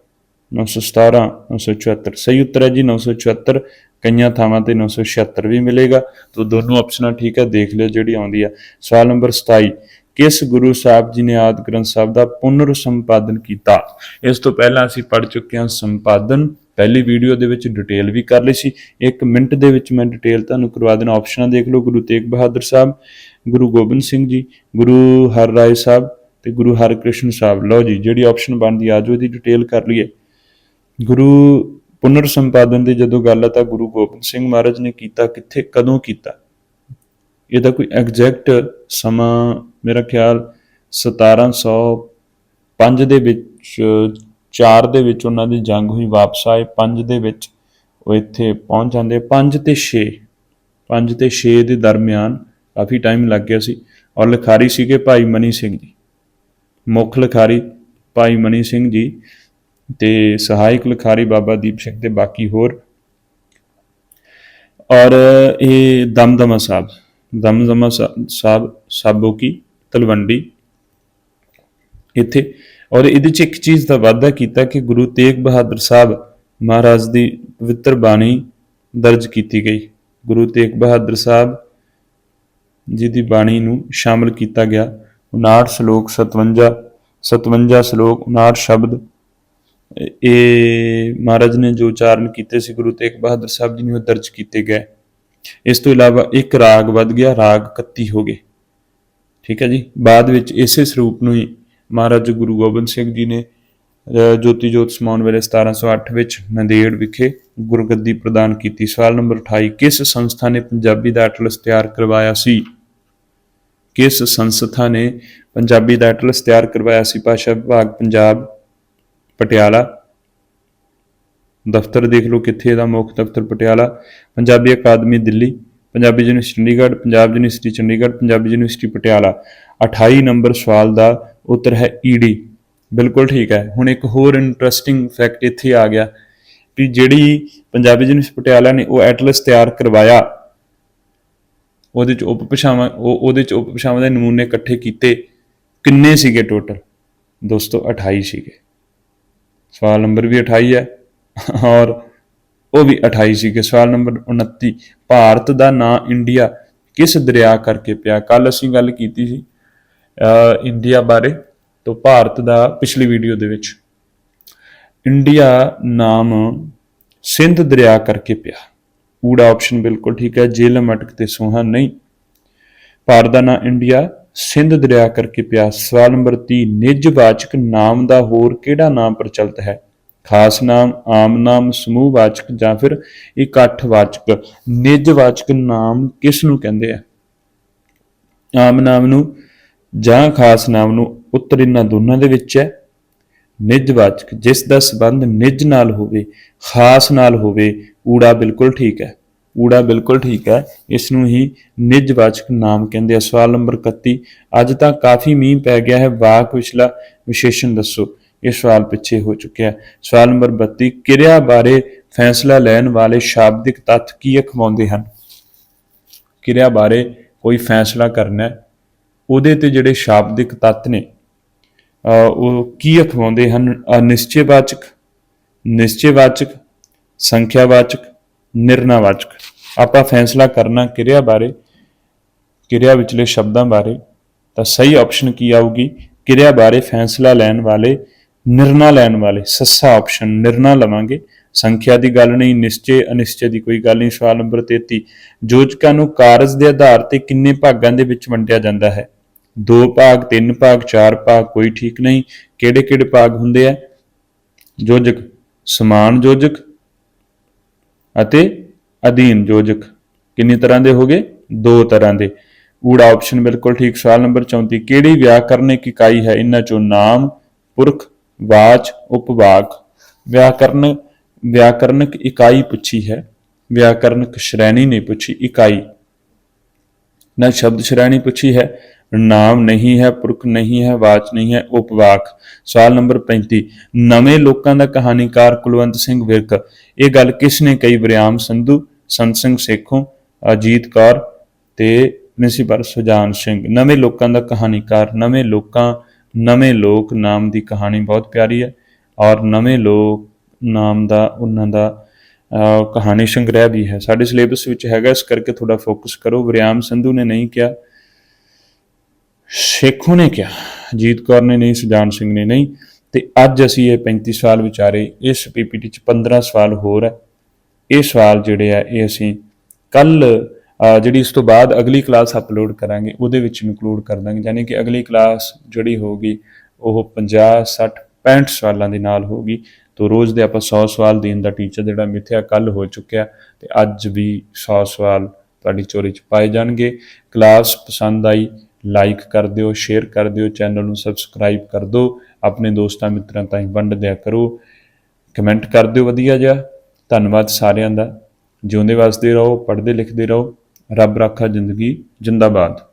917 974 ਸਹੀ ਉੱਤਰ ਹੈ ਜੀ 974 ਕਈਆਂ ਥਾਵਾਂ ਤੇ 976 ਵੀ ਮਿਲੇਗਾ। ਤੋ ਦੋਨੋਂ ਆਪਸ਼ਨਾਂ ਠੀਕ ਹੈ, ਦੇਖ ਲਿਓ ਜਿਹੜੀ ਆਉਂਦੀ ਆ ਸਵਾਲ ਨੰਬਰ 27 ਕਿਸ ਗੁਰੂ ਸਾਹਿਬ ਜੀ ਨੇ ਆਦਿ ਗ੍ਰੰਥ ਸਾਹਿਬ ਦਾ ਪੁਨਰ ਸੰਪਾਦਨ ਕੀਤਾ? ਇਸ ਤੋਂ ਪਹਿਲਾਂ ਅਸੀਂ ਪੜ ਚੁੱਕੇ ਹਾਂ ਸੰਪਾਦਨ। ਪਹਿਲੀ ਵੀਡੀਓ ਦੇ ਵਿੱਚ ਡਿਟੇਲ ਵੀ ਕਰ ਲਈ ਸੀ। 1 ਮਿੰਟ ਦੇ ਵਿੱਚ ਮੈਂ ਡਿਟੇਲ ਤੁਹਾਨੂੰ ਕਰਵਾ ਦੇਣਾ। ਆਪਸ਼ਨਾਂ ਦੇਖ ਲਓ, ਗੁਰੂ ਤੇਗ ਬਹਾਦਰ ਸਾਹਿਬ, ਗੁਰੂ ਗੋਬਿੰਦ ਸਿੰਘ ਜੀ, ਗੁਰੂ ਹਰ ਰਾਏ ਸਾਹਿਬ ਤੇ ਗੁਰੂ ਹਰਕ੍ਰਿਸ਼ਨ ਸਾਹਿਬ। ਲਓ ਜੀ, ਜਿਹੜੀ ਆਪਸ਼ਨ ਬਣਦੀ ਆ ਜੋ ਇਹਦੀ ਡਿਟੇਲ ਕਰ ਲਈਏ। ਗੁਰੂ ਪੁਨਰ ਸੰਪਾਦਨ ਦੀ ਜਦੋਂ ਗੱਲ ਆ ਤਾਂ ਗੁਰੂ ਗੋਬਿੰਦ ਸਿੰਘ ਮਹਾਰਾਜ ਨੇ ਕੀਤਾ ਕਿੱਥੇ, ਕਦੋਂ ਕੀਤਾ? ਇਹਦਾ ਕੋਈ ਐਗਜ਼ੈਕਟ ਸਮਾਂ ਮੇਰਾ ਖਿਆਲ 1705 ਦੇ ਵਿੱਚ 4 ਦੇ ਵਿੱਚ ਉਹਨਾਂ ਦੀ ਜੰਗ ਹੋਈ, ਵਾਪਸ ਆਏ 5 ਦੇ ਵਿੱਚ ਉਹ ਇੱਥੇ ਪਹੁੰਚ ਜਾਂਦੇ 5 ਤੇ 6 5 ਤੇ 6 ਦੇ ਦਰਮਿਆਨ ਕਾਫੀ ਟਾਈਮ ਲੱਗ ਗਿਆ ਸੀ। ਔਰ ਲਿਖਾਰੀ ਸੀਗੇ ਭਾਈ ਮਨੀ ਸਿੰਘ ਜੀ, ਮੁੱਖ ਲਿਖਾਰੀ ਭਾਈ ਮਨੀ ਸਿੰਘ ਜੀ। ਤੇ ਸਹਾਇਕ ਲਿਖਾਰੀ ਬਾਬਾ ਦੀਪ ਸਿੰਘ ਤੇ ਬਾਕੀ ਹੋਰ। ਔਰ ਇਹ ਦਮਦਮਾ ਸਾਹਿਬ, ਦਮਦਮਾ ਸਾਹਿਬ- ਸਾਹਿਬ, ਸਾਬੋ ਕੀ, ਤਲਵੰਡੀ ਇੱਥੇ। ਔਰ ਇਹਦੇ ਚ ਇੱਕ ਚੀਜ਼ ਦਾ ਵਾਅਦਾ ਕੀਤਾ ਕਿ ਗੁਰੂ ਤੇਗ ਬਹਾਦਰ ਸਾਹਿਬ ਮਹਾਰਾਜ ਦੀ ਪਵਿੱਤਰ ਬਾਣੀ ਦਰਜ ਕੀਤੀ ਗਈ। ਗੁਰੂ ਤੇਗ ਬਹਾਦਰ ਸਾਹਿਬ ਜੀ ਦੀ ਬਾਣੀ ਨੂੰ ਸ਼ਾਮਲ ਕੀਤਾ ਗਿਆ। 59 ਸ਼ਲੋਕ 57 57 ਸ਼ਲੋਕ 59 ਸ਼ਬਦ ਇਹ ਮਹਾਰਾਜ ਨੇ ਜੋ ਉਚਾਰਨ ਕੀਤੇ ਸੀ, ਗੁਰੂ ਤੇਗ ਬਹਾਦਰ ਸਾਹਿਬ ਜੀ ਨੇ ਉਹ ਦਰਜ ਕੀਤੇ ਗਏ। ਇਸ ਤੋਂ ਇਲਾਵਾ ਇੱਕ ਰਾਗ ਵੱਧ ਗਿਆ, ਰਾਗ 31 ਹੋ ਗਏ। ਠੀਕ ਹੈ ਜੀ? ਬਾਅਦ ਵਿੱਚ ਇਸੇ ਸਰੂਪ ਨੂੰ ਹੀ ਮਹਾਰਾਜ ਗੁਰੂ ਗੋਬਿੰਦ ਸਿੰਘ ਜੀ ਨੇ ਜੋਤੀ ਜੋਤ ਸਮਾਉਣ ਵੇਲੇ 1708 ਵਿੱਚ ਨੰਦੇੜ ਵਿਖੇ ਗੁਰਗੱਦੀ ਪ੍ਰਦਾਨ ਕੀਤੀ। ਸਵਾਲ ਨੰਬਰ 28 ਕਿਸ ਸੰਸਥਾ ਨੇ ਪੰਜਾਬੀ ਦਾ ਐਟਲਸ ਤਿਆਰ ਕਰਵਾਇਆ ਸੀ? ਕਿਸ ਸੰਸਥਾ ਨੇ ਪੰਜਾਬੀ ਦਾ ਐਟਲਸ ਤਿਆਰ ਕਰਵਾਇਆ ਸੀ? ਭਾਸ਼ਾ ਵਿਭਾਗ ਪੰਜਾਬ ਪਟਿਆਲਾ। ਦਫ਼ਤਰ ਦੇਖ ਲਓ ਕਿੱਥੇ ਇਹਦਾ ਮੁੱਖ ਦਫ਼ਤਰ Patiala. Punjabi Akademi Delhi, Punjabi university Chandigarh, Punjab university Chandigarh, Punjabi university Patiala. 28 number ਸਵਾਲ ਦਾ ਉੱਤਰ ਹੈ ਈਡੀ ਬਿਲਕੁਲ ਠੀਕ ਹੈ। ਹੁਣ ਇੱਕ ਹੋਰ ਇੰਟਰਸਟਿੰਗ ਫੈਕਟ ਇੱਥੇ ਆ ਗਿਆ ਵੀ ਜਿਹੜੀ ਪੰਜਾਬੀ ਯੂਨੀਵਰਸਿਟੀ ਪਟਿਆਲਾ ਨੇ ਉਹ ਐਟਲਸ ਤਿਆਰ ਕਰਵਾਇਆ। ਉਹਦੇ ਚ ਉਪਭਾਸ਼ਾਵਾਂ, ਉਹ ਉਹਦੇ ਚ ਉਪਭਾਸ਼ਾਵਾਂ ਦੇ ਨਮੂਨੇ ਇਕੱਠੇ ਕੀਤੇ। ਕਿੰਨੇ ਸੀਗੇ ਟੋਟਲ ਦੋਸਤੋ 28 ਸੀਗੇ। ਸਵਾਲ ਨੰਬਰ ਵੀ 28 ਹੈ ਔਰ ਉਹ ਵੀ 28 ਸੀਗੇ। ਸਵਾਲ ਨੰਬਰ 29 ਭਾਰਤ ਦਾ ਨਾਂ ਇੰਡੀਆ ਕਿਸ ਦਰਿਆ ਕਰਕੇ ਪਿਆ? ਕੱਲ ਅਸੀਂ ਗੱਲ ਕੀਤੀ ਸੀ ਇੰਡੀਆ ਬਾਰੇ, ਤੋਂ ਭਾਰਤ ਦਾ ਪਿਛਲੀ ਵੀਡੀਓ ਦੇ ਵਿੱਚ। ਇੰਡੀਆ ਨਾਮ ਸਿੰਧ ਦਰਿਆ ਕਰਕੇ ਪਿਆ। ਊੜਾ ਆਪਸ਼ਨ ਬਿਲਕੁਲ ਠੀਕ ਹੈ ਜੇਲਮ ਅਟਕ ਤੇ ਸੋਹਣ ਨਹੀਂ। ਭਾਰਤ ਦਾ ਨਾਂ ਇੰਡੀਆ ਸਿੰਧ ਦਰਿਆ ਕਰਕੇ ਪਿਆ ਸਵਾਲ ਨੰਬਰ 30 ਨਿੱਜਵਾਚਕ ਨਾਮ ਦਾ ਹੋਰ ਕਿਹੜਾ ਨਾਮ ਪ੍ਰਚਲਿਤ ਹੈ? ਖਾਸ ਨਾਮ, ਆਮ ਨਾਮ, ਸਮੂਹ ਵਾਚਕ ਜਾਂ ਫਿਰ ਇਕੱਠ ਵਾਚਕ? ਨਿੱਜਵਾਚਕ ਨਾਮ ਕਿਸ ਨੂੰ ਕਹਿੰਦੇ ਆ? ਆਮ ਨਾਮ ਨੂੰ ਜਾਂ ਖਾਸ ਨਾਮ ਨੂੰ ਉੱਤਰ ਇਹਨਾਂ ਦੋਨਾਂ ਦੇ ਵਿੱਚ ਹੈ। ਨਿੱਜਵਾਚਕ ਜਿਸ ਦਾ ਸੰਬੰਧ ਨਿੱਜ ਨਾਲ ਹੋਵੇ, ਖਾਸ ਨਾਲ ਹੋਵੇ, ਊੜਾ ਬਿਲਕੁਲ ਠੀਕ ਹੈ। ਊੜਾ ਬਿਲਕੁਲ ਠੀਕ ਹੈ। ਇਸ ਨੂੰ ਹੀ ਨਿਜਵਾਚਕ ਨਾਮ ਕਹਿੰਦੇ ਆ। ਸਵਾਲ ਨੰਬਰ 31 ਅੱਜ ਤਾਂ ਕਾਫੀ ਮੀਂਹ ਪੈ ਗਿਆ ਹੈ। ਵਾਕ ਵਿਚਲਾ ਵਿਸ਼ੇਸ਼ਣ ਦੱਸੋ। ਇਹ ਸਵਾਲ ਪਿੱਛੇ ਹੋ ਚੁੱਕਿਆ ਹੈ। ਸਵਾਲ ਨੰਬਰ 32 ਕਿਰਿਆ ਬਾਰੇ ਫੈਸਲਾ ਲੈਣ ਵਾਲੇ ਸ਼ਾਬਦਿਕ ਤੱਥ ਕੀ ਅਖਵਾਉਂਦੇ ਹਨ? ਕਿਰਿਆ ਬਾਰੇ ਕੋਈ ਫੈਸਲਾ ਕਰਨਾ ਉਹਦੇ ਤੇ ਜਿਹੜੇ ਸ਼ਾਬਦਿਕ ਤੱਤ ਨੇ ਉਹ ਕੀ ਅਖਵਾਉਂਦੇ ਹਨ? ਅਨਿਸ਼ਚੈਵਾਚਕ ਨਿਸ਼ਚੈਵਾਚਕ ਸੰਖਿਆਵਾਚਕ ਨਿਰਣਾਵਾਚਕ ਆਪਾਂ ਫੈਸਲਾ ਕਰਨਾ ਕਿਰਿਆ ਬਾਰੇ, ਕਿਰਿਆ ਵਿਚਲੇ ਸ਼ਬਦਾਂ ਬਾਰੇ, ਤਾਂ ਸਹੀ ਆਪਸ਼ਨ ਕੀ ਆਊਗੀ? ਕਿਰਿਆ ਬਾਰੇ ਫੈਸਲਾ ਲੈਣ ਵਾਲੇ, ਨਿਰਣਾ ਲੈਣ ਵਾਲੇ, ਸੱਸਾ ਆਪਸ਼ਨ ਨਿਰਣਾ ਲਵਾਂਗੇ। ਸੰਖਿਆ ਦੀ ਗੱਲ ਨਹੀਂ, ਨਿਸ਼ਚੈ, ਅਨਿਸ਼ਚੈ ਦੀ ਕੋਈ ਗੱਲ ਨਹੀਂ, ਸਵਾਲ ਨੰਬਰ 33 ਯੋਜਕਾਂ ਨੂੰ ਕਾਰਜ ਦੇ ਆਧਾਰ ਤੇ ਕਿੰਨੇ ਭਾਗਾਂ ਦੇ ਵਿੱਚ ਵੰਡਿਆ ਜਾਂਦਾ ਹੈ? ਦੋ ਭਾਗ, ਤਿੰਨ ਭਾਗ, ਚਾਰ ਭਾਗ, ਕੋਈ ਠੀਕ ਨਹੀਂ। ਕਿਹੜੇ ਕਿਹੜੇ ਭਾਗ ਹੁੰਦੇ ਆ? ਯੋਜਕ, ਸਮਾਨ ਯੋਜਕ ਅਤੇ ਅਧੀਨ ਯੋਜਕ। ਕਿੰਨੀ ਤਰ੍ਹਾਂ ਦੇ ਹੋਗੇ? ਦੋ ਤਰ੍ਹਾਂ ਦੇ। ਊੜਾ ਆਪਸ਼ਨ ਬਿਲਕੁਲ ਠੀਕ। ਸਵਾਲ ਨੰਬਰ 34 ਕਿਹੜੀ ਵਿਆਕਰਨਿਕ ਇਕਾਈ ਹੈ? ਇਹਨਾਂ ਚੋਂ ਨਾਮ, ਪੁਰਖ, ਵਾਚ, ਉਪਵਾਕ। ਵਿਆਕਰਨ, ਵਿਆਕਰਨਿਕ ਇਕਾਈ ਪੁੱਛੀ ਹੈ। ਵਿਆਕਰਨਿਕ ਸ਼੍ਰੇਣੀ ਨਹੀਂ ਪੁੱਛੀ, ਇਕਾਈ। ਨਾ ਸ਼ਬਦ ਸ਼੍ਰੇਣੀ ਪੁੱਛੀ ਹੈ। ਨਾਮ ਨਹੀਂ ਹੈ, ਪੁਰਖ ਨਹੀਂ ਹੈ, ਵਾਚ ਨਹੀਂ ਹੈ, ਉਪਵਾਕ। ਸਵਾਲ ਨੰਬਰ 35 ਨਵੇਂ ਲੋਕਾਂ ਦਾ ਕਹਾਣੀਕਾਰ ਕੁਲਵੰਤ ਸਿੰਘ ਵਿਰਕ। ਇਹ ਗੱਲ ਕਿਸ ਨੇ ਕਹੀ? ਬਰਿਆਮ ਸੰਧੂ, ਸੰਤ ਸਿੰਘ ਸੇਖੋਂ, ਅਜੀਤ ਕੌਰ ਤੇ ਪ੍ਰਿੰਸੀਪਲ ਸੁਜਾਨ ਸਿੰਘ। ਨਵੇਂ ਲੋਕਾਂ ਦਾ ਕਹਾਣੀਕਾਰ, ਨਵੇਂ ਲੋਕਾਂ, ਨਵੇਂ ਲੋਕ ਨਾਮ ਦੀ ਕਹਾਣੀ ਬਹੁਤ ਪਿਆਰੀ ਹੈ ਔਰ ਨਵੇਂ ਲੋਕ ਨਾਮ ਦਾ, ਉਹਨਾਂ ਦਾ ਕਹਾਣੀ ਸੰਗ੍ਰਹਿ ਵੀ ਹੈ। ਸਾਡੇ ਸਿਲੇਬਸ ਵਿੱਚ ਹੈਗਾ, ਇਸ ਕਰਕੇ ਥੋੜਾ ਫੋਕਸ ਕਰੋ। ਵਰਿਆਮ ਸੰਧੂ ਨੇ ਨਹੀਂ ਕਿਹਾ। ਸ਼ੇਖੂ ਨੇ ਕਿਹਾ, ਜੀਤ ਕੌਰ ਨੇ ਨਹੀਂ, ਸੁਜਾਨ ਸਿੰਘ ਨੇ ਨਹੀਂ ਤੇ ਅੱਜ ਅਸੀਂ ਇਹ 35 ਸਵਾਲ ਵਿਚਾਰੇ, ਇਸ ਪੀਪੀਟੀ ਚ 15 ਸਵਾਲ ਹੋਰ ਹੈ। ਇਹ ਸਵਾਲ ਜਿਹੜੇ ਆ, ਇਹ ਅਸੀਂ ਕੱਲ ਜਿਹੜੀ ਇਸ ਤੋਂ ਬਾਅਦ ਅਗਲੀ ਕਲਾਸ ਅਪਲੋਡ ਕਰਾਂਗੇ, ਉਹਦੇ ਵਿੱਚ ਇਨਕਲੂਡ ਕਰ ਦਾਂਗੇ। ਯਾਨੀ ਕਿ ਅਗਲੀ ਕਲਾਸ ਜਿਹੜੀ ਹੋਗੀ ਉਹ 50 60 65 ਸਵਾਲਾਂ ਦੇ ਨਾਲ ਹੋਗੀ ਤੋ ਰੋਜ਼ ਦੇ ਆਪਾਂ 100 ਸਵਾਲ ਦੇਣ ਦਾ ਟੀਚਰ ਜਿਹੜਾ ਮਿੱਥਿਆ ਕੱਲ ਹੋ ਚੁੱਕਿਆ ਤੇ ਅੱਜ ਵੀ 100 ਸਵਾਲ ਤੁਹਾਡੀ ਚੋਰੀ ਚ ਪਾਏ ਜਾਣਗੇ। ਕਲਾਸ ਪਸੰਦ ਆਈ ਲਾਈਕ ਕਰ ਦਿਓ ਸ਼ੇਅਰ ਕਰ ਦਿਓ ਚੈਨਲ ਨੂੰ ਸਬਸਕ੍ਰਾਈਬ ਕਰ ਦਿਓ, ਆਪਣੇ ਦੋਸਤਾਂ ਮਿੱਤਰਾਂ ਤਾਈਂ ਵੰਡ ਦਿਆ ਕਰੋ। ਕਮੈਂਟ ਕਰ ਦਿਓ ਵਧੀਆ ਜਿਹਾ। ਧੰਨਵਾਦ ਸਾਰਿਆਂ ਦਾ। ਜਿਉਂਦੇ ਵਸਦੇ ਰਹੋ, ਪੜ੍ਹਦੇ ਲਿਖਦੇ ਰਹੋ। ਰੱਬ ਰਾਖਾ ਜ਼ਿੰਦਗੀ, ਜਿੰਦਾਬਾਦ।